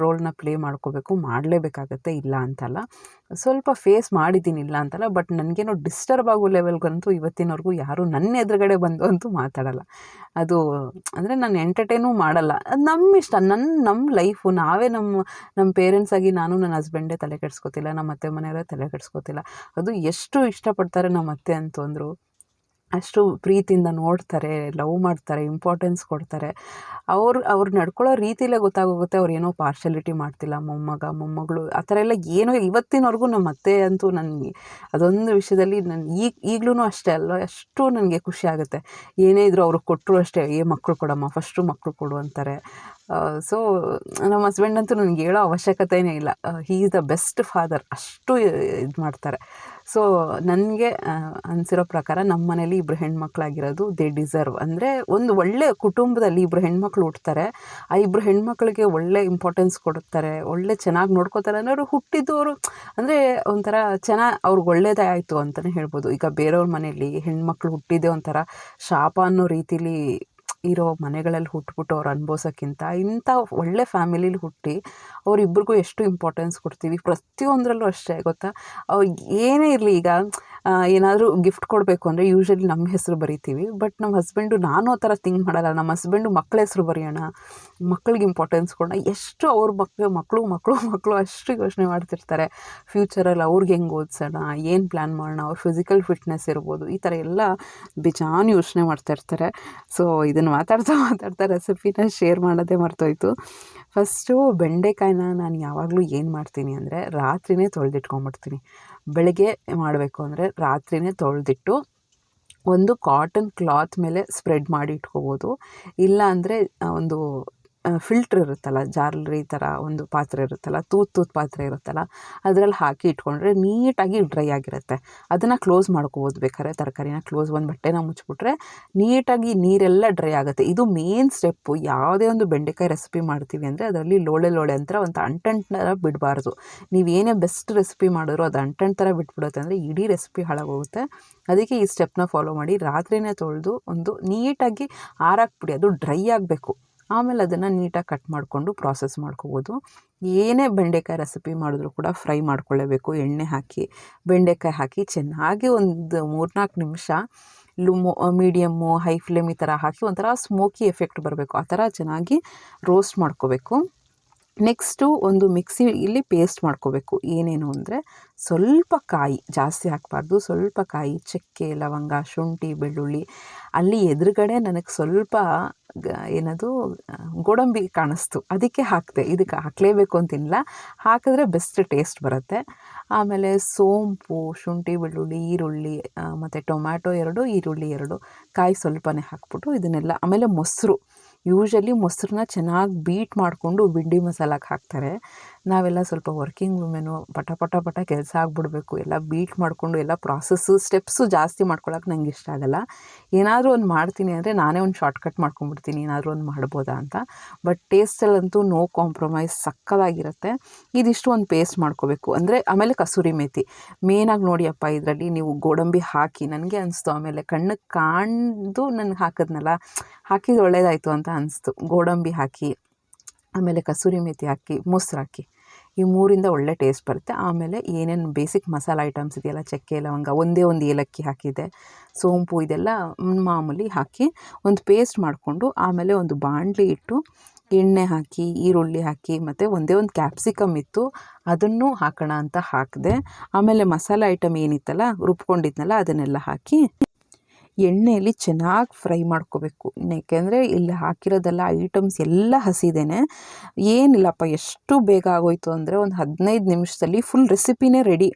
ರೋಲ್ನ ಪ್ಲೇ ಮಾಡ್ಕೋಬೇಕು, ಮಾಡಲೇಬೇಕಾಗತ್ತೆ, ಇಲ್ಲ ಅಂತಲ್ಲ. ಸ್ವಲ್ಪ ಫೇಸ್ ಮಾಡಿದ್ದೀನಿ, ಇಲ್ಲ ಅಂತಲ್ಲ, ಬಟ್ ನನಗೇನೋ ಡಿಸ್ಟರ್ಬ್ ಆಗೋ ಲೆವೆಲ್ಗಂತೂ ಇವತ್ತಿನವರೆಗೂ ಯಾರೂ ನನ್ನ ಎದುರುಗಡೆ ಬಂದು ಅಂತೂ ಮಾತಾಡಲ್ಲ. ಅದು, ಅಂದರೆ ನಾನು ಎಂಟರ್ಟೈನೂ ಮಾಡಲ್ಲ. ಅದು ನಮ್ಮ ಇಷ್ಟ ನನ್ನ ನಮ್ಮ ಲೈಫು. ನಾವೇ ನಮ್ಮ ನಮ್ಮ ಪೇರೆಂಟ್ಸ್ ಆಗಿ ನಾನು ನನ್ನ ಹಸ್ಬೆಂಡೇ ತಲೆ ಕೆಡಿಸ್ಕೋತಿಲ್ಲ ನಮ್ಮ ಅತ್ತೆ ಮನೆಯವರೇ ತಲೆ ಕೆಡಿಸ್ಕೋತಿಲ್ಲ. ಅದು ಎಷ್ಟು ಇಷ್ಟಪಡ್ತಾರೆ ನಮ್ಮ ಅತ್ತೆ ಅಂತಂದರು ಅಷ್ಟು ಪ್ರೀತಿಯಿಂದ ನೋಡ್ತಾರೆ, ಲವ್ ಮಾಡ್ತಾರೆ ಇಂಪಾರ್ಟೆನ್ಸ್ ಕೊಡ್ತಾರೆ. ಅವ್ರು ಅವ್ರು ನಡ್ಕೊಳ್ಳೋ ರೀತಿಲೇ ಗೊತ್ತಾಗೋಗುತ್ತೆ ಅವ್ರು ಏನೋ ಪಾರ್ಶಾಲಿಟಿ ಮಾಡ್ತಿಲ್ಲ, ಮೊಮ್ಮಗ, ಮೊಮ್ಮಗಳು, ಆ ಥರ ಎಲ್ಲ ಏನೋ ಇವತ್ತಿನವರೆಗೂ ನಮ್ಮ ಅತ್ತೆ ಅಂತೂ ನನಗೆ ಅದೊಂದು ವಿಷಯದಲ್ಲಿ ನಾನು ಈಗ ಈಗಲೂ ಅಷ್ಟೇ ಅಲ್ವ? ಅಷ್ಟು ನನಗೆ ಖುಷಿ ಆಗುತ್ತೆ. ಏನೇ ಇದ್ದರೂ ಅವ್ರಿಗೆ ಕೊಟ್ಟರು ಅಷ್ಟೇ, ಏ ಮಕ್ಕಳು ಕೊಡಮ್ಮ ಫಸ್ಟು ಮಕ್ಕಳು ಕೊಡು ಅಂತಾರೆ. ಸೊ ನಮ್ಮ ಹಸ್ಬೆಂಡ್ ಅಂತೂ ನನಗೆ ಹೇಳೋ ಅವಶ್ಯಕತೆಯೇ ಇಲ್ಲ. He is the best father ಅಷ್ಟು ಇದು ಮಾಡ್ತಾರೆ. ಸೊ ನನಗೆ ಅನಿಸಿರೋ ಪ್ರಕಾರ ನಮ್ಮ ಮನೇಲಿ ಇಬ್ಬರು ಹೆಣ್ಮಕ್ಳಾಗಿರೋದು ದೇ ಡಿಸರ್ವ್ ಅಂದರೆ ಒಂದು ಒಳ್ಳೆಯ ಕುಟುಂಬದಲ್ಲಿ ಇಬ್ಬರು ಹೆಣ್ಮಕ್ಳು ಹುಟ್ತಾರೆ. ಆ ಇಬ್ಬರು ಹೆಣ್ಮಕ್ಳಿಗೆ ಒಳ್ಳೆ ಇಂಪಾರ್ಟೆನ್ಸ್ ಕೊಡುತ್ತಾರೆ. ಒಳ್ಳೆ ಚೆನ್ನಾಗಿ ನೋಡ್ಕೋತಾರೆ ಅವರು ಹುಟ್ಟಿದ್ದವರು ಅಂದರೆ ಒಂಥರ ಚೆನ್ನಾಗಿ ಅವ್ರಿಗೆ ಒಳ್ಳೇದೇ ಆಯಿತು ಅಂತಲೇ ಹೇಳ್ಬೋದು. ಈಗ ಬೇರೆಯವ್ರ ಮನೆಯಲ್ಲಿ ಹೆಣ್ಮಕ್ಳು ಹುಟ್ಟಿದ್ದೆ ಒಂಥರ ಶಾಪ ಅನ್ನೋ ರೀತಿಲಿ ಇರೋ ಮನೆಗಳಲ್ಲಿ ಹುಟ್ಬಿಟ್ಟು ಅವ್ರು ಅನುಭವಿಸೋಕ್ಕಿಂತ ಇಂಥ ಒಳ್ಳೆ ಫ್ಯಾಮಿಲಿಲಿ ಹುಟ್ಟಿ ಅವರಿಬ್ರಿಗೂ ಎಷ್ಟು ಇಂಪಾರ್ಟೆನ್ಸ್ ಕೊಡ್ತೀವಿ ಪ್ರತಿಯೊಂದರಲ್ಲೂ ಅಷ್ಟೇ, ಗೊತ್ತಾ? ಅವ್ರು ಏನೇ ಇರಲಿ ಈಗ ಏನಾದರೂ ಗಿಫ್ಟ್ ಕೊಡಬೇಕು ಅಂದರೆ ಯೂಶ್ವಲಿ ನಮ್ಮ ಹೆಸರು ಬರಿತೀವಿ ಬಟ್ ನಮ್ಮ ಹಸ್ಬೆಂಡು ನಾನು ಆ ಥರ ಥಿಂಕ್ ಮಾಡಲ್ಲ ನಮ್ಮ ಹಸ್ಬೆಂಡು ಮಕ್ಕಳ ಹೆಸರು ಬರೆಯೋಣ ಮಕ್ಕಳಿಗೆ ಇಂಪಾರ್ಟೆನ್ಸ್ ಕೊಡೋಣ. ಎಷ್ಟು ಅವ್ರ ಮಕ್ಕಳು ಮಕ್ಕಳು ಮಕ್ಕಳು ಮಕ್ಕಳು ಅಷ್ಟು ಯೋಚನೆ ಮಾಡ್ತಿರ್ತಾರೆ. ಫ್ಯೂಚರಲ್ಲಿ ಅವ್ರಿಗೆ ಹೆಂಗೆ ಓದಿಸೋಣ, ಏನು ಪ್ಲ್ಯಾನ್ ಮಾಡೋಣ, ಅವ್ರ ಫಿಸಿಕಲ್ ಫಿಟ್ನೆಸ್ ಇರ್ಬೋದು, ಈ ಥರ ಎಲ್ಲ ಬೇಜಾನ್ ಯೋಚನೆ ಮಾಡ್ತಾ ಇರ್ತಾರೆ ಸೊ ಇದನ್ನು ಮಾತಾಡ್ತಾ ಮಾತಾಡ್ತಾ ರೆಸಿಪಿನ ಶೇರ್ ಮಾಡೋದೇ ಮರ್ತೋಯ್ತು. ಫಸ್ಟು ಬೆಂಡೆಕಾಯಿನ ನಾನು ಯಾವಾಗಲೂ ಏನು ಮಾಡ್ತೀನಿ ಅಂದರೆ ರಾತ್ರಿಯೇ ತೊಳೆದಿಟ್ಕೊಂಬಿಡ್ತೀನಿ. ಬೆಳಗ್ಗೆ ಮಾಡಬೇಕು ಅಂದರೆ ರಾತ್ರಿನೇ ತೊಳೆದಿಟ್ಟು ಒಂದು ಕಾಟನ್ ಕ್ಲಾತ್ ಮೇಲೆ ಸ್ಪ್ರೆಡ್ ಮಾಡಿ ಇಟ್ಕೋಬೋದು. ಇಲ್ಲ ಅಂದರೆ ಒಂದು ಫಿಲ್ಟ್ರ್ ಇರುತ್ತಲ್ಲ ಜಾಲರಿ ಥರ ಒಂದು ಪಾತ್ರೆ ಇರುತ್ತಲ್ಲ, ತೂತು ತೂತು ಪಾತ್ರೆ ಇರುತ್ತಲ್ಲ, ಅದರಲ್ಲಿ ಹಾಕಿ ಇಟ್ಕೊಂಡ್ರೆ ನೀಟಾಗಿ ಡ್ರೈ ಆಗಿರುತ್ತೆ. ಅದನ್ನು ಕ್ಲೋಸ್ ಮಾಡ್ಕೋಬೋದು ಬೇಕಾದ್ರೆ ತರಕಾರಿನ ಕ್ಲೋಸ್ ಒಂದು ಬಟ್ಟೆನ ಮುಚ್ಚಿಬಿಟ್ರೆ ನೀಟಾಗಿ ನೀರೆಲ್ಲ ಡ್ರೈ ಆಗುತ್ತೆ. ಇದು ಮೇನ್ ಸ್ಟೆಪ್ಪು ಯಾವುದೇ ಒಂದು ಬೆಂಡೆಕಾಯಿ ರೆಸಿಪಿ ಮಾಡ್ತೀವಿ ಅಂದರೆ ಅದರಲ್ಲಿ ಲೋಳೆ ಲೋಳೆ ಅಂತ ಒಂದು ಅಂಟಂಟು ಬಿಡಬಾರ್ದು. ನೀವು ಏನೇ ಬೆಸ್ಟ್ ರೆಸಿಪಿ ಮಾಡಿದ್ರು ಅದು ಅಂಟಂಟ್ ಥರ ಬಿಟ್ಬಿಡುತ್ತೆ ಅಂದರೆ ಇಡೀ ರೆಸಿಪಿ ಹಾಳಾಗೋಗುತ್ತೆ. ಅದಕ್ಕೆ ಈ ಸ್ಟೆಪ್ನ ಫಾಲೋ ಮಾಡಿ ರಾತ್ರಿನೇ ತೊಳೆದು ಒಂದು ನೀಟಾಗಿ ಆರಾಕ್ಬಿಡಿ. ಅದು ಡ್ರೈ ಆಗಬೇಕು. ಆಮೇಲೆ ಅದನ್ನು ನೀಟಾಗಿ ಕಟ್ ಮಾಡಿಕೊಂಡು ಪ್ರಾಸೆಸ್ ಮಾಡ್ಕೋಬೋದು. ಏನೇ ಬೆಂಡೆಕಾಯಿ ರೆಸಿಪಿ ಮಾಡಿದ್ರು ಕೂಡ ಫ್ರೈ ಮಾಡ್ಕೊಳ್ಳೇಬೇಕು. ಎಣ್ಣೆ ಹಾಕಿ, ಬೆಂಡೆಕಾಯಿ ಹಾಕಿ ಚೆನ್ನಾಗಿ ಒಂದು ಮೂರ್ನಾಲ್ಕು ನಿಮಿಷ ಲುಮೊ ಮೀಡಿಯಮ್ಮು ಹೈ ಫ್ಲೇಮ್ ಈ ಥರ ಹಾಕಿ ಒಂಥರ ಸ್ಮೋಕಿ ಎಫೆಕ್ಟ್ ಬರಬೇಕು. ಆ ಥರ ಚೆನ್ನಾಗಿ ರೋಸ್ಟ್ ಮಾಡ್ಕೋಬೇಕು. ನೆಕ್ಸ್ಟು ಒಂದು ಮಿಕ್ಸಿ ಇಲ್ಲಿ ಪೇಸ್ಟ್ ಮಾಡ್ಕೋಬೇಕು. ಏನೇನು ಅಂದರೆ ಸ್ವಲ್ಪ ಕಾಯಿ ಜಾಸ್ತಿ ಹಾಕಬಾರ್ದು. ಸ್ವಲ್ಪ ಕಾಯಿ, ಚಕ್ಕೆ, ಲವಂಗ, ಶುಂಠಿ, ಬೆಳ್ಳುಳ್ಳಿ. ಅಲ್ಲಿ ಎದುರುಗಡೆ ನನಗೆ ಸ್ವಲ್ಪ ಏನದು, ಗೋಡಂಬಿ ಕಾಣಿಸ್ತು. ಅದಕ್ಕೆ ಹಾಕಿದೆ. ಇದಕ್ಕೆ ಹಾಕಲೇಬೇಕು ಅಂತಿಲ್ಲ. ಹಾಕಿದ್ರೆ ಬೆಸ್ಟ್ ಟೇಸ್ಟ್ ಬರುತ್ತೆ. ಆಮೇಲೆ ಸೋಂಪು, ಶುಂಠಿ, ಬೆಳ್ಳುಳ್ಳಿ, ಈರುಳ್ಳಿ ಮತ್ತು ಟೊಮ್ಯಾಟೊ ಎರಡು, ಈರುಳ್ಳಿ ಎರಡು. ಕಾಯಿ ಸ್ವಲ್ಪನೇ ಹಾಕ್ಬಿಟ್ಟು ಇದನ್ನೆಲ್ಲ ಆಮೇಲೆ ಮೊಸರು. ಯೂಶಲಿ ಮೊಸರನ್ನ ಚೆನ್ನಾಗಿ ಬೀಟ್ ಮಾಡಿಕೊಂಡು ಬಿಂಡಿ ಮಸಾಲಕ್ಕೆ ಹಾಕ್ತಾರೆ. ನಾವೆಲ್ಲ ಸ್ವಲ್ಪ ವರ್ಕಿಂಗ್ ವುಮೆನು ಪಟ ಪಟ ಪಟ ಕೆಲಸ ಆಗಿಬಿಡ್ಬೇಕು. ಎಲ್ಲ ಬೀಟ್ ಮಾಡಿಕೊಂಡು, ಎಲ್ಲ ಪ್ರಾಸೆಸ್ಸು ಸ್ಟೆಪ್ಸು ಜಾಸ್ತಿ ಮಾಡ್ಕೊಳ್ಳೋಕೆ ನಂಗೆ ಇಷ್ಟ ಆಗಲ್ಲ. ಏನಾದರೂ ಒಂದು ಮಾಡ್ತೀನಿ ಅಂದರೆ ನಾನೇ ಒಂದು ಶಾರ್ಟ್ಕಟ್ ಮಾಡ್ಕೊಂಡ್ಬಿಡ್ತೀನಿ. ಏನಾದರೂ ಒಂದು ಮಾಡ್ಬೋದಾ ಅಂತ. ಬಟ್ ಟೇಸ್ಟಲ್ಲಂತೂ ನೋ ಕಾಂಪ್ರಮೈಸ್ ಸಕ್ಕದಾಗಿರುತ್ತೆ. ಇದಿಷ್ಟು ಒಂದು ಪೇಸ್ಟ್ ಮಾಡ್ಕೋಬೇಕು. ಅಂದರೆ ಆಮೇಲೆ ಕಸೂರಿ ಮೇಥಿ ಮೇನಾಗಿ ನೋಡಿಯಪ್ಪ ಇದರಲ್ಲಿ ನೀವು ಗೋಡಂಬಿ ಹಾಕಿ, ನನಗೆ ಅನಿಸ್ತು ಆಮೇಲೆ ಕಣ್ಣಿಗೆ ಕಾಣ್ದು ನನಗೆ ಹಾಕಿದ್ನಲ್ಲ ಹಾಕಿದ್ದು ಒಳ್ಳೇದಾಯಿತು ಅಂತ ಅನಿಸ್ತು. ಗೋಡಂಬಿ ಹಾಕಿ. ಆಮೇಲೆ ಕಸೂರಿ ಮೇಥಿ ಹಾಕಿ, ಮೊಸರು ಹಾಕಿ, ಈ ಮೂರಿಂದ ಒಳ್ಳೆ ಟೇಸ್ಟ್ ಬರುತ್ತೆ. ಆಮೇಲೆ ಏನೇನು ಬೇಸಿಕ್ ಮಸಾಲ ಐಟಮ್ಸ್ ಇದೆಯಲ್ಲ, ಚಕ್ಕೆ, ಲವಂಗ, ಒಂದೇ ಒಂದು ಏಲಕ್ಕಿ ಹಾಕಿದೆ ಸೋಂಪು ಇದೆಲ್ಲ ಮಾಮೂಲಿ ಹಾಕಿ ಒಂದು ಪೇಸ್ಟ್ ಮಾಡಿಕೊಂಡು, ಆಮೇಲೆ ಒಂದು ಬಾಣಲಿ ಇಟ್ಟು ಎಣ್ಣೆ ಹಾಕಿ, ಈರುಳ್ಳಿ ಹಾಕಿ, ಮತ್ತು ಒಂದೇ ಒಂದು ಕ್ಯಾಪ್ಸಿಕಮ್ ಇತ್ತು, ಅದನ್ನು ಹಾಕೋಣ ಅಂತ ಹಾಕಿದೆ. ಆಮೇಲೆ ಮಸಾಲೆ ಐಟಮ್ ಏನಿತ್ತಲ್ಲ, ರುಬ್ಕೊಂಡಿದ್ನಲ್ಲ, ಅದನ್ನೆಲ್ಲ ಹಾಕಿ ಎಣ್ಣೆಯಲ್ಲಿ ಚೆನ್ನಾಗಿ ಫ್ರೈ ಮಾಡ್ಕೋಬೇಕು. ಏಕೆಂದರೆ ಇಲ್ಲಿ ಹಾಕಿರೋದೆಲ್ಲ ಐಟಮ್ಸ್ ಎಲ್ಲ ಹಸಿದೇನೆ. ಏನಿಲ್ಲಪ್ಪ, ಎಷ್ಟು ಬೇಗ ಆಗೋಯ್ತು ಅಂದರೆ ಒಂದು ಹದಿನೈದು ನಿಮಿಷದಲ್ಲಿ ಫುಲ್ ರೆಸಿಪಿನೇ ರೆಡಿ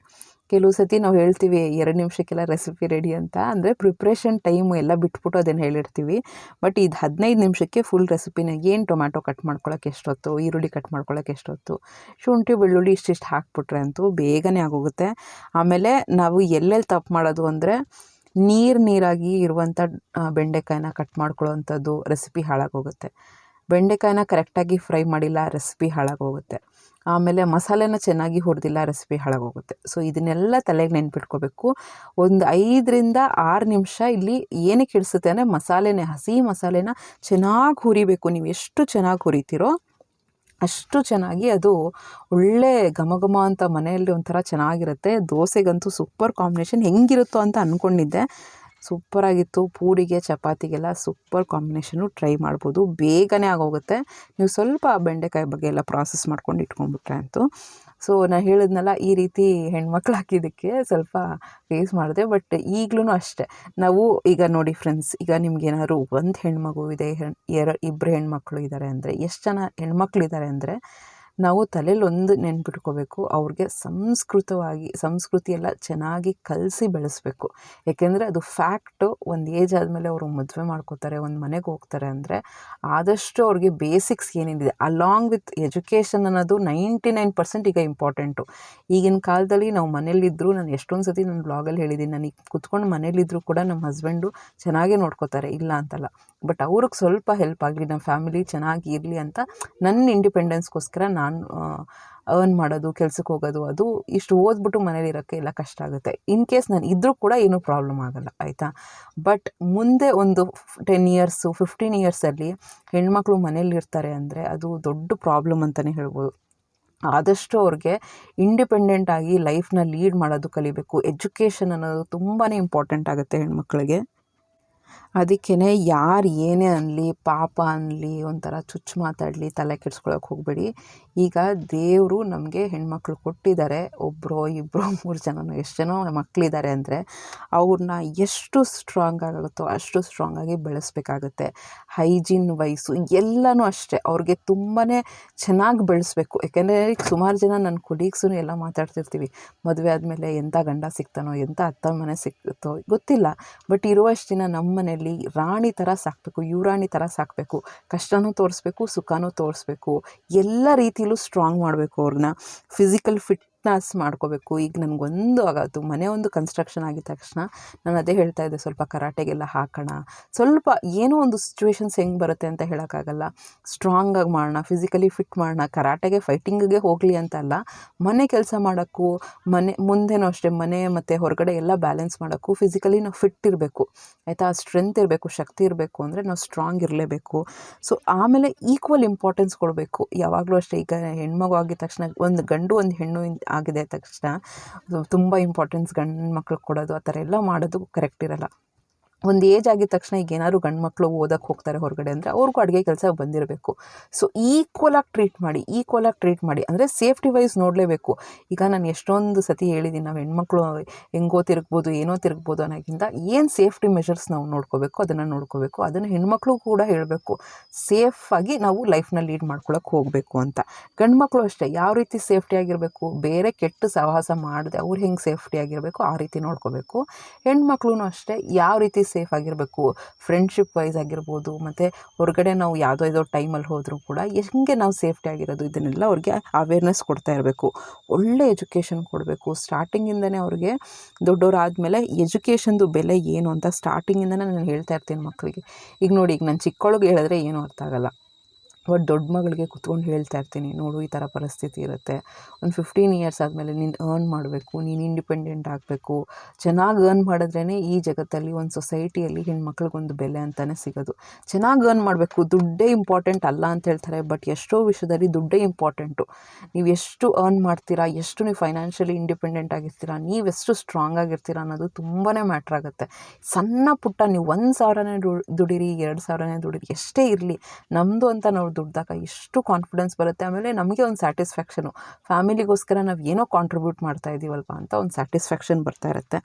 ಕೆಲವು ಸತಿ ನಾವು ಹೇಳ್ತೀವಿ, ಎರಡು ನಿಮಿಷಕ್ಕೆಲ್ಲ ರೆಸಿಪಿ ರೆಡಿ ಅಂತ. ಅಂದರೆ ಪ್ರಿಪ್ರೇಷನ್ ಟೈಮು ಎಲ್ಲ ಬಿಟ್ಬಿಟ್ಟು ಅದನ್ನು ಹೇಳಿರ್ತೀವಿ. ಬಟ್ ಇದು ಹದಿನೈದು ನಿಮಿಷಕ್ಕೆ ಫುಲ್ ರೆಸಿಪಿನ ಏನು ಟೊಮ್ಯಾಟೊ ಕಟ್ ಮಾಡ್ಕೊಳ್ಳೋಕೆ ಎಷ್ಟೊತ್ತು, ಈರುಳ್ಳಿ ಕಟ್ ಮಾಡ್ಕೊಳ್ಳೋಕೆ ಎಷ್ಟೊತ್ತು, ಶುಂಠಿ, ಬೆಳ್ಳುಳ್ಳಿ ಇಷ್ಟಿಷ್ಟು ಹಾಕ್ಬಿಟ್ರೆ ಅಂತೂ ಬೇಗನೆ ಆಗೋಗುತ್ತೆ. ಆಮೇಲೆ ನಾವು ಎಲ್ಲೆಲ್ಲಿ ತಪ್ಪು ಮಾಡೋದು ಅಂದರೆ ನೀರು ನೀರಾಗಿ ಇರುವಂಥ ಬೆಂಡೆಕಾಯಿನ ಕಟ್ ಮಾಡ್ಕೊಳ್ಳೋವಂಥದ್ದು ರೆಸಿಪಿ ಹಾಳಾಗೋಗುತ್ತೆ. ಬೆಂಡೆಕಾಯಿನ ಕರೆಕ್ಟಾಗಿ ಫ್ರೈ ಮಾಡಿಲ್ಲ ರೆಸಿಪಿ ಹಾಳಾಗೋಗುತ್ತೆ. ಆಮೇಲೆ ಮಸಾಲೆನ ಚೆನ್ನಾಗಿ ಹುರಿದಿಲ್ಲ ರೆಸಿಪಿ ಹಾಳಾಗೋಗುತ್ತೆ. ಸೊ ಇದನ್ನೆಲ್ಲ ತಲೆಗೆ ನೆನ್ಪಿಟ್ಕೋಬೇಕು. ಒಂದು ಐದರಿಂದ ಆರು ನಿಮಿಷ ಇಲ್ಲಿ ಏನಕ್ಕೆ ಇಡಿಸುತ್ತೆ ಅಂದರೆ ಮಸಾಲೆನೇ, ಹಸಿ ಮಸಾಲೆನ ಚೆನ್ನಾಗಿ ಹುರಿಬೇಕು. ನೀವು ಎಷ್ಟು ಚೆನ್ನಾಗಿ ಹುರಿತೀರೋ ಅಷ್ಟು ಚೆನ್ನಾಗಿ ಅದು ಒಳ್ಳೆ ಘಮ ಘಮ ಅಂತ ಮನೆಯಲ್ಲಿ ಒಂಥರ ಚೆನ್ನಾಗಿರುತ್ತೆ. ದೋಸೆಗಂತೂ ಸೂಪರ್ ಕಾಂಬಿನೇಷನ್ ಹೆಂಗಿರುತ್ತೋ ಅಂತ ಅಂದ್ಕೊಂಡಿದ್ದೆ ಸೂಪರಾಗಿತ್ತು. ಪೂರಿಗೆ, ಚಪಾತಿಗೆಲ್ಲ ಸೂಪರ್ ಕಾಂಬಿನೇಷನು ಟ್ರೈ ಮಾಡ್ಬೋದು. ಬೇಗನೆ ಆಗೋಗುತ್ತೆ. ನೀವು ಸ್ವಲ್ಪ ಬೆಂಡೆಕಾಯಿ ಬಗ್ಗೆ ಎಲ್ಲ ಪ್ರಾಸೆಸ್ ಮಾಡ್ಕೊಂಡು ಇಟ್ಕೊಂಡ್ಬಿಟ್ರೆ ಅಂತೂ ಸೊ ನಾನು ಹೇಳಿದ್ನಲ್ಲ, ಈ ರೀತಿ ಹೆಣ್ಮಕ್ಳು ಹಾಕಿದ್ದಕ್ಕೆ ಸ್ವಲ್ಪ ಫೇಸ್ ಮಾಡಿದೆ. ಬಟ್ ಈಗಲೂ ಅಷ್ಟೇ. ನಾವು ಈಗ ನೋಡಿ ಫ್ರೆಂಡ್ಸ್, ಈಗ ನಿಮ್ಗೇನಾದ್ರು ಒಂದು ಹೆಣ್ಮಗು ಇದೆ ಎರ ಎರಡು ಇಬ್ಬರು ಹೆಣ್ಮಕ್ಳು ಇದ್ದಾರೆ ಅಂದರೆ, ಎಷ್ಟು ಜನ ಹೆಣ್ಮಕ್ಳು ಇದ್ದಾರೆ ಅಂದರೆ ನಾವು ತಲೆಯಲ್ಲಿ ಒಂದು ನೆನ್ಪಿಟ್ಕೋಬೇಕು, ಅವ್ರಿಗೆ ಸಂಸ್ಕೃತವಾಗಿ ಸಂಸ್ಕೃತಿ ಎಲ್ಲ ಚೆನ್ನಾಗಿ ಕಲಿಸಿ ಬೆಳೆಸಬೇಕು. ಏಕೆಂದರೆ ಅದು ಫ್ಯಾಕ್ಟು, ಒಂದು ಏಜ್ ಆದಮೇಲೆ ಅವರು ಮದುವೆ ಮಾಡ್ಕೋತಾರೆ, ಒಂದು ಮನೆಗೆ ಹೋಗ್ತಾರೆ ಅಂದರೆ ಆದಷ್ಟು ಅವ್ರಿಗೆ ಬೇಸಿಕ್ಸ್ ಏನೇನಿದೆ ಅಲಾಂಗ್ ವಿತ್ ಎಜುಕೇಷನ್ ಅನ್ನೋದು ನೈಂಟಿ ನೈನ್ ಪರ್ಸೆಂಟ್ ಈಗ ಇಂಪಾರ್ಟೆಂಟು. ಈಗಿನ ಕಾಲದಲ್ಲಿ ನಾವು ಮನೇಲಿದ್ದರೂ ನಾನು ಎಷ್ಟೊಂದು ಸತಿ ನನ್ನ ಬ್ಲಾಗಲ್ಲಿ ಹೇಳಿದ್ದೀನಿ ನನಗೆ ಕುತ್ಕೊಂಡು ಮನೇಲಿದ್ದರೂ ಕೂಡ ನಮ್ಮ ಹಸ್ಬೆಂಡು ಚೆನ್ನಾಗೇ ನೋಡ್ಕೋತಾರೆ, ಇಲ್ಲ ಅಂತಲ್ಲ. ಬಟ್ ಅವ್ರಿಗೆ ಸ್ವಲ್ಪ ಹೆಲ್ಪ್ ಆಗಲಿ ನಮ್ಮ ಫ್ಯಾಮಿಲಿ ಚೆನ್ನಾಗಿ ಇರಲಿ ಅಂತ ನನ್ನ ಇಂಡಿಪೆಂಡೆನ್ಸ್ಗೋಸ್ಕರ ನಾನು ಕಾನ್ ಅರ್ನ್ ಮಾಡೋದು, ಕೆಲ್ಸಕ್ಕೆ ಹೋಗೋದು, ಅದು ಇಷ್ಟು ಓದ್ಬಿಟ್ಟು ಮನೇಲಿ ಇರೋಕ್ಕೆ ಎಲ್ಲ ಕಷ್ಟ ಆಗುತ್ತೆ. ಇನ್ ಕೇಸ್ ನಾನು ಇದ್ದರೂ ಕೂಡ ಏನೂ ಪ್ರಾಬ್ಲಮ್ ಆಗಲ್ಲ, ಆಯಿತಾ? ಬಟ್ ಮುಂದೆ ಒಂದು ಟೆನ್ ಇಯರ್ಸು ಫಿಫ್ಟೀನ್ ಇಯರ್ಸಲ್ಲಿ ಹೆಣ್ಮಕ್ಳು ಮನೇಲಿ ಇರ್ತಾರೆ ಅಂದರೆ ಅದು ದೊಡ್ಡ ಪ್ರಾಬ್ಲಮ್ ಅಂತಲೇ ಹೇಳ್ಬೋದು. ಆದಷ್ಟು ಅವ್ರಿಗೆ ಇಂಡಿಪೆಂಡೆಂಟ್ ಆಗಿ ಲೈಫ್ನ ಲೀಡ್ ಮಾಡೋದು ಕಲಿಬೇಕು. ಎಜುಕೇಷನ್ ಅನ್ನೋದು ತುಂಬಾ ಇಂಪಾರ್ಟೆಂಟ್ ಆಗುತ್ತೆ ಹೆಣ್ಮಕ್ಳಿಗೆ. ಅದಕ್ಕೇ ಯಾರು ಏನೇ ಅನ್ನಲಿ ಪಾಪ ಅನ್ನಲಿ ಒಂಥರ ಚುಚ್ಚು ಮಾತಾಡಲಿ, ತಲೆ ಕೆಡ್ಸ್ಕೊಳಕ್ಕೆ ಹೋಗಬೇಡಿ. ಈಗ ದೇವರು ನಮಗೆ ಹೆಣ್ಮಕ್ಳು ಕೊಟ್ಟಿದ್ದಾರೆ. ಒಬ್ಬರು ಇಬ್ಬರು ಮೂರು ಜನನೋ, ಎಷ್ಟು ಜನ ಮಕ್ಕಳಿದ್ದಾರೆ ಅಂದರೆ ಅವ್ರನ್ನ ಎಷ್ಟು ಸ್ಟ್ರಾಂಗ್ ಆಗುತ್ತೋ ಅಷ್ಟು ಸ್ಟ್ರಾಂಗ್ ಆಗಿ ಬೆಳೆಸ್ಬೇಕಾಗತ್ತೆ. ಹೈಜೀನ್ ವಯಸ್ಸು ಎಲ್ಲನೂ ಅಷ್ಟೇ. ಅವ್ರಿಗೆ ತುಂಬಾ ಚೆನ್ನಾಗಿ ಬೆಳೆಸ್ಬೇಕು. ಯಾಕೆಂದರೆ ಸುಮಾರು ಜನ ನನ್ನ ಕೊಲೀಗ್ಸೂ ಎಲ್ಲ ಮಾತಾಡ್ತಿರ್ತೀವಿ. ಮದುವೆ ಆದಮೇಲೆ ಎಂಥ ಗಂಡ ಸಿಗ್ತಾನೋ ಎಂಥ ಅತ್ತ ಮನೆ ಸಿಗುತ್ತೋ ಗೊತ್ತಿಲ್ಲ. ಬಟ್ ಇರುವಷ್ಟು ದಿನ ನಮ್ಮ ಮನೆಯಲ್ಲಿ ರಾಣಿ ಥರ ಸಾಕಬೇಕು, ಯುವರಾಣಿ ಥರ ಸಾಕಬೇಕು, ಕಷ್ಟನೂ ತೋರಿಸ್ಬೇಕು, ಸುಖನೂ ತೋರಿಸ್ಬೇಕು, ಎಲ್ಲ ರೀತಿಲೂ ಸ್ಟ್ರಾಂಗ್ ಮಾಡಬೇಕು ಅವ್ರನ್ನ. ಫಿಸಿಕಲ್ ಫಿಟ್ನೆಸ್ ಮಾಡ್ಕೋಬೇಕು. ಈಗ ನನಗೊಂದು ಆಗೋದು. ಮನೆ ಒಂದು ಕನ್ಸ್ಟ್ರಕ್ಷನ್ ಆಗಿದ ತಕ್ಷಣ ನಾನು ಅದೇ ಹೇಳ್ತಾ ಇದ್ದೆ, ಸ್ವಲ್ಪ ಕರಾಟೆಗೆಲ್ಲ ಹಾಕೋಣ. ಸ್ವಲ್ಪ ಏನೋ ಒಂದು ಸಿಚುವೇಶನ್ಸ್ ಹೆಂಗೆ ಬರುತ್ತೆ ಅಂತ ಹೇಳೋಕ್ಕಾಗಲ್ಲ. ಸ್ಟ್ರಾಂಗಾಗಿ ಮಾಡೋಣ ಫಿಸಿಕಲಿ ಫಿಟ್ ಮಾಡೋಣ. ಕರಾಟೆಗೆ ಫೈಟಿಂಗಿಗೆ ಹೋಗಲಿ ಅಂತ ಅಲ್ಲ. ಮನೆ ಕೆಲಸ ಮಾಡೋಕ್ಕೂ, ಮನೆ ಮುಂದೆನೂ ಅಷ್ಟೇ ಮನೆ ಮತ್ತು ಹೊರಗಡೆ ಎಲ್ಲ ಬ್ಯಾಲೆನ್ಸ್ ಮಾಡೋಕ್ಕೂ ಫಿಸಿಕಲಿ ನಾವು ಫಿಟ್ ಇರಬೇಕು. ಆಯಿತಾ? ಸ್ಟ್ರೆಂತ್ ಇರಬೇಕು, ಶಕ್ತಿ ಇರಬೇಕು ಅಂದರೆ ನಾವು ಸ್ಟ್ರಾಂಗ್ ಇರಲೇಬೇಕು. ಸೊ ಆಮೇಲೆ ಈಕ್ವಲ್ ಇಂಪಾರ್ಟೆನ್ಸ್ ಕೊಡಬೇಕು. ಯಾವಾಗಲೂ ಅಷ್ಟೇ ಈಗ ಹೆಣ್ಮಗು ಆಗಿದ ತಕ್ಷಣ ಒಂದು ಗಂಡು, ಒಂದು ಹೆಣ್ಣು ಆಗಿದೆ ತಕ್ಷಣ. ತುಂಬ ಇಂಪಾರ್ಟೆನ್ಸ್ ಗಂಡು ಮಕ್ಳಿಗೆ ಕೊಡೋದು ಆ ಥರ ಎಲ್ಲ ಮಾಡೋದು ಕರೆಕ್ಟ್ ಇರಲ್ಲ. ಒಂದು ಏಜ್ ಆಗಿದ ತಕ್ಷಣ ಈಗ ಏನಾದ್ರು ಗಂಡು ಮಕ್ಕಳು ಓದಕ್ಕೆ ಹೋಗ್ತಾರೆ ಹೊರಗಡೆ ಅಂದರೆ ಅವ್ರಿಗೂ ಅಡುಗೆ ಕೆಲಸ ಬಂದಿರಬೇಕು. ಸೊ ಈಕ್ವಲಾಗಿ ಟ್ರೀಟ್ ಮಾಡಿ ಈಕ್ವಲಾಗಿ ಟ್ರೀಟ್ ಮಾಡಿ ಅಂದರೆ ಸೇಫ್ಟಿ ವೈಸ್ ನೋಡಲೇಬೇಕು. ಈಗ ನಾನು ಎಷ್ಟೊಂದು ಸತಿ ಹೇಳಿದ್ದೀನಿ ನಾವು ಹೆಣ್ಮಕ್ಳು ಹೆಂಗೋ ತಿರುಗ್ಬೋದು, ಏನೋ ತಿರುಗ್ಬೋದು ಅನ್ನೋಕ್ಕಿಂತ ಏನು ಸೇಫ್ಟಿ ಮೆಷರ್ಸ್ ನಾವು ನೋಡ್ಕೋಬೇಕು, ಅದನ್ನು ನೋಡ್ಕೋಬೇಕು, ಅದನ್ನು ಹೆಣ್ಮಕ್ಳು ಕೂಡ ಹೇಳಬೇಕು. ಸೇಫಾಗಿ ನಾವು ಲೈಫ್ನ ಲೀಡ್ ಮಾಡ್ಕೊಳಕ್ಕೆ ಹೋಗಬೇಕು ಅಂತ. ಗಂಡು ಮಕ್ಕಳು ಅಷ್ಟೇ, ಯಾವ ರೀತಿ ಸೇಫ್ಟಿ ಆಗಿರಬೇಕು, ಬೇರೆ ಕೆಟ್ಟ ಸಹವಾಸ ಮಾಡದೆ ಅವ್ರು ಹೆಂಗೆ ಸೇಫ್ಟಿ ಆಗಿರಬೇಕು, ಆ ರೀತಿ ನೋಡ್ಕೋಬೇಕು. ಹೆಣ್ಮಕ್ಳು ಅಷ್ಟೇ, ಯಾವ ರೀತಿ ಸೇಫ್ ಆಗಿರಬೇಕು ಫ್ರೆಂಡ್ಶಿಪ್ ವೈಸ್ ಆಗಿರ್ಬೋದು, ಮತ್ತು ಹೊರಗಡೆ ನಾವು ಯಾವುದೋ ಯಾವುದೋ ಟೈಮಲ್ಲಿ ಹೋದರೂ ಕೂಡ ಹೆಂಗೆ ನಾವು ಸೇಫ್ಟಿ ಆಗಿರೋದು ಇದನ್ನೆಲ್ಲ ಅವ್ರಿಗೆ ಅವೇರ್ನೆಸ್ ಕೊಡ್ತಾ ಇರಬೇಕು. ಒಳ್ಳೆ ಎಜುಕೇಷನ್ ಕೊಡಬೇಕು. ಸ್ಟಾರ್ಟಿಂಗಿಂದನೇ ಅವ್ರಿಗೆ ದೊಡ್ಡವರಾದಮೇಲೆ ಎಜುಕೇಷನ್ದು ಬೆಲೆ ಏನು ಅಂತ ಸ್ಟಾರ್ಟಿಂಗಿಂದನೇ ನಾನು ಹೇಳ್ತಾ ಇರ್ತೀನಿ ಮಕ್ಕಳಿಗೆ ಈಗ ನೋಡಿ, ಈಗ ನಾನು ಚಿಕ್ಕವಳಿಗೆ ಹೇಳಿದ್ರೆ ಏನೂ ಅರ್ಥ ಆಗಲ್ಲ. ಬಟ್ ದೊಡ್ಡ ಮಗಳಿಗೆ ಕುತ್ಕೊಂಡು ಹೇಳ್ತಾ ಇರ್ತೀನಿ, ನೋಡು, ಈ ಥರ ಪರಿಸ್ಥಿತಿ ಇರುತ್ತೆ. ಒಂದು ಫಿಫ್ಟೀನ್ ಇಯರ್ಸ್ ಆದಮೇಲೆ ನೀನು ಅರ್ನ್ ಮಾಡಬೇಕು, ನೀನು ಇಂಡಿಪೆಂಡೆಂಟ್ ಆಗಬೇಕು. ಚೆನ್ನಾಗಿ ಅರ್ನ್ ಮಾಡಿದ್ರೇ ಈ ಜಗತ್ತಲ್ಲಿ ಒಂದು ಸೊಸೈಟಿಯಲ್ಲಿ ಹೆಣ್ಮಕ್ಳಿಗೊಂದು ಬೆಲೆ ಅಂತಲೇ ಸಿಗೋದು. ಚೆನ್ನಾಗಿ ಅರ್ನ್ ಮಾಡಬೇಕು, ದುಡ್ಡೇ ಇಂಪಾರ್ಟೆಂಟ್ ಅಲ್ಲ ಅಂತ ಹೇಳ್ತಾರೆ ಬಟ್ ಎಷ್ಟೋ ವಿಷಯದಲ್ಲಿ ದುಡ್ಡೇ ಇಂಪಾರ್ಟೆಂಟು ನೀವು ಎಷ್ಟು ಅರ್ನ್ ಮಾಡ್ತೀರಾ, ಎಷ್ಟು ನೀವು ಫೈನಾನ್ಷಿಯಲಿ ಇಂಡಿಪೆಂಡೆಂಟ್ ಆಗಿರ್ತೀರಾ ನೀವೆಷ್ಟು ಸ್ಟ್ರಾಂಗ್ ಆಗಿರ್ತೀರಾ ಅನ್ನೋದು ತುಂಬಾ ಮ್ಯಾಟ್ರ್ ಆಗುತ್ತೆ. ಸಣ್ಣ ಪುಟ್ಟ, ನೀವು ಒಂದು ಸಾವಿರನೇ ದುಡೀರಿ, ಎರಡು ಸಾವಿರನೇ ದುಡಿರಿ, ಎಷ್ಟೇ ಇರಲಿ ನಮ್ಮದು ಅಂತ ನಾವು ದುಡ್ದಾಗ ಎಷ್ಟು ಕಾನ್ಫಿಡೆನ್ಸ್ ಬರುತ್ತೆ ಆಮೇಲೆ ನಮಗೆ ಒಂದು ಸ್ಯಾಟಿಸ್ಫ್ಯಾಕ್ಷನು ಫ್ಯಾಮಿಲಿಗೋಸ್ಕರ ನಾವು ಏನೋ ಕಾಂಟ್ರಿಬ್ಯೂಟ್ ಮಾಡ್ತಾ ಇದ್ದೀವಲ್ವ ಅಂತ ಒಂದು ಸ್ಯಾಟಿಸ್ಫ್ಯಾಕ್ಷನ್ ಬರ್ತಾ ಇರುತ್ತೆ.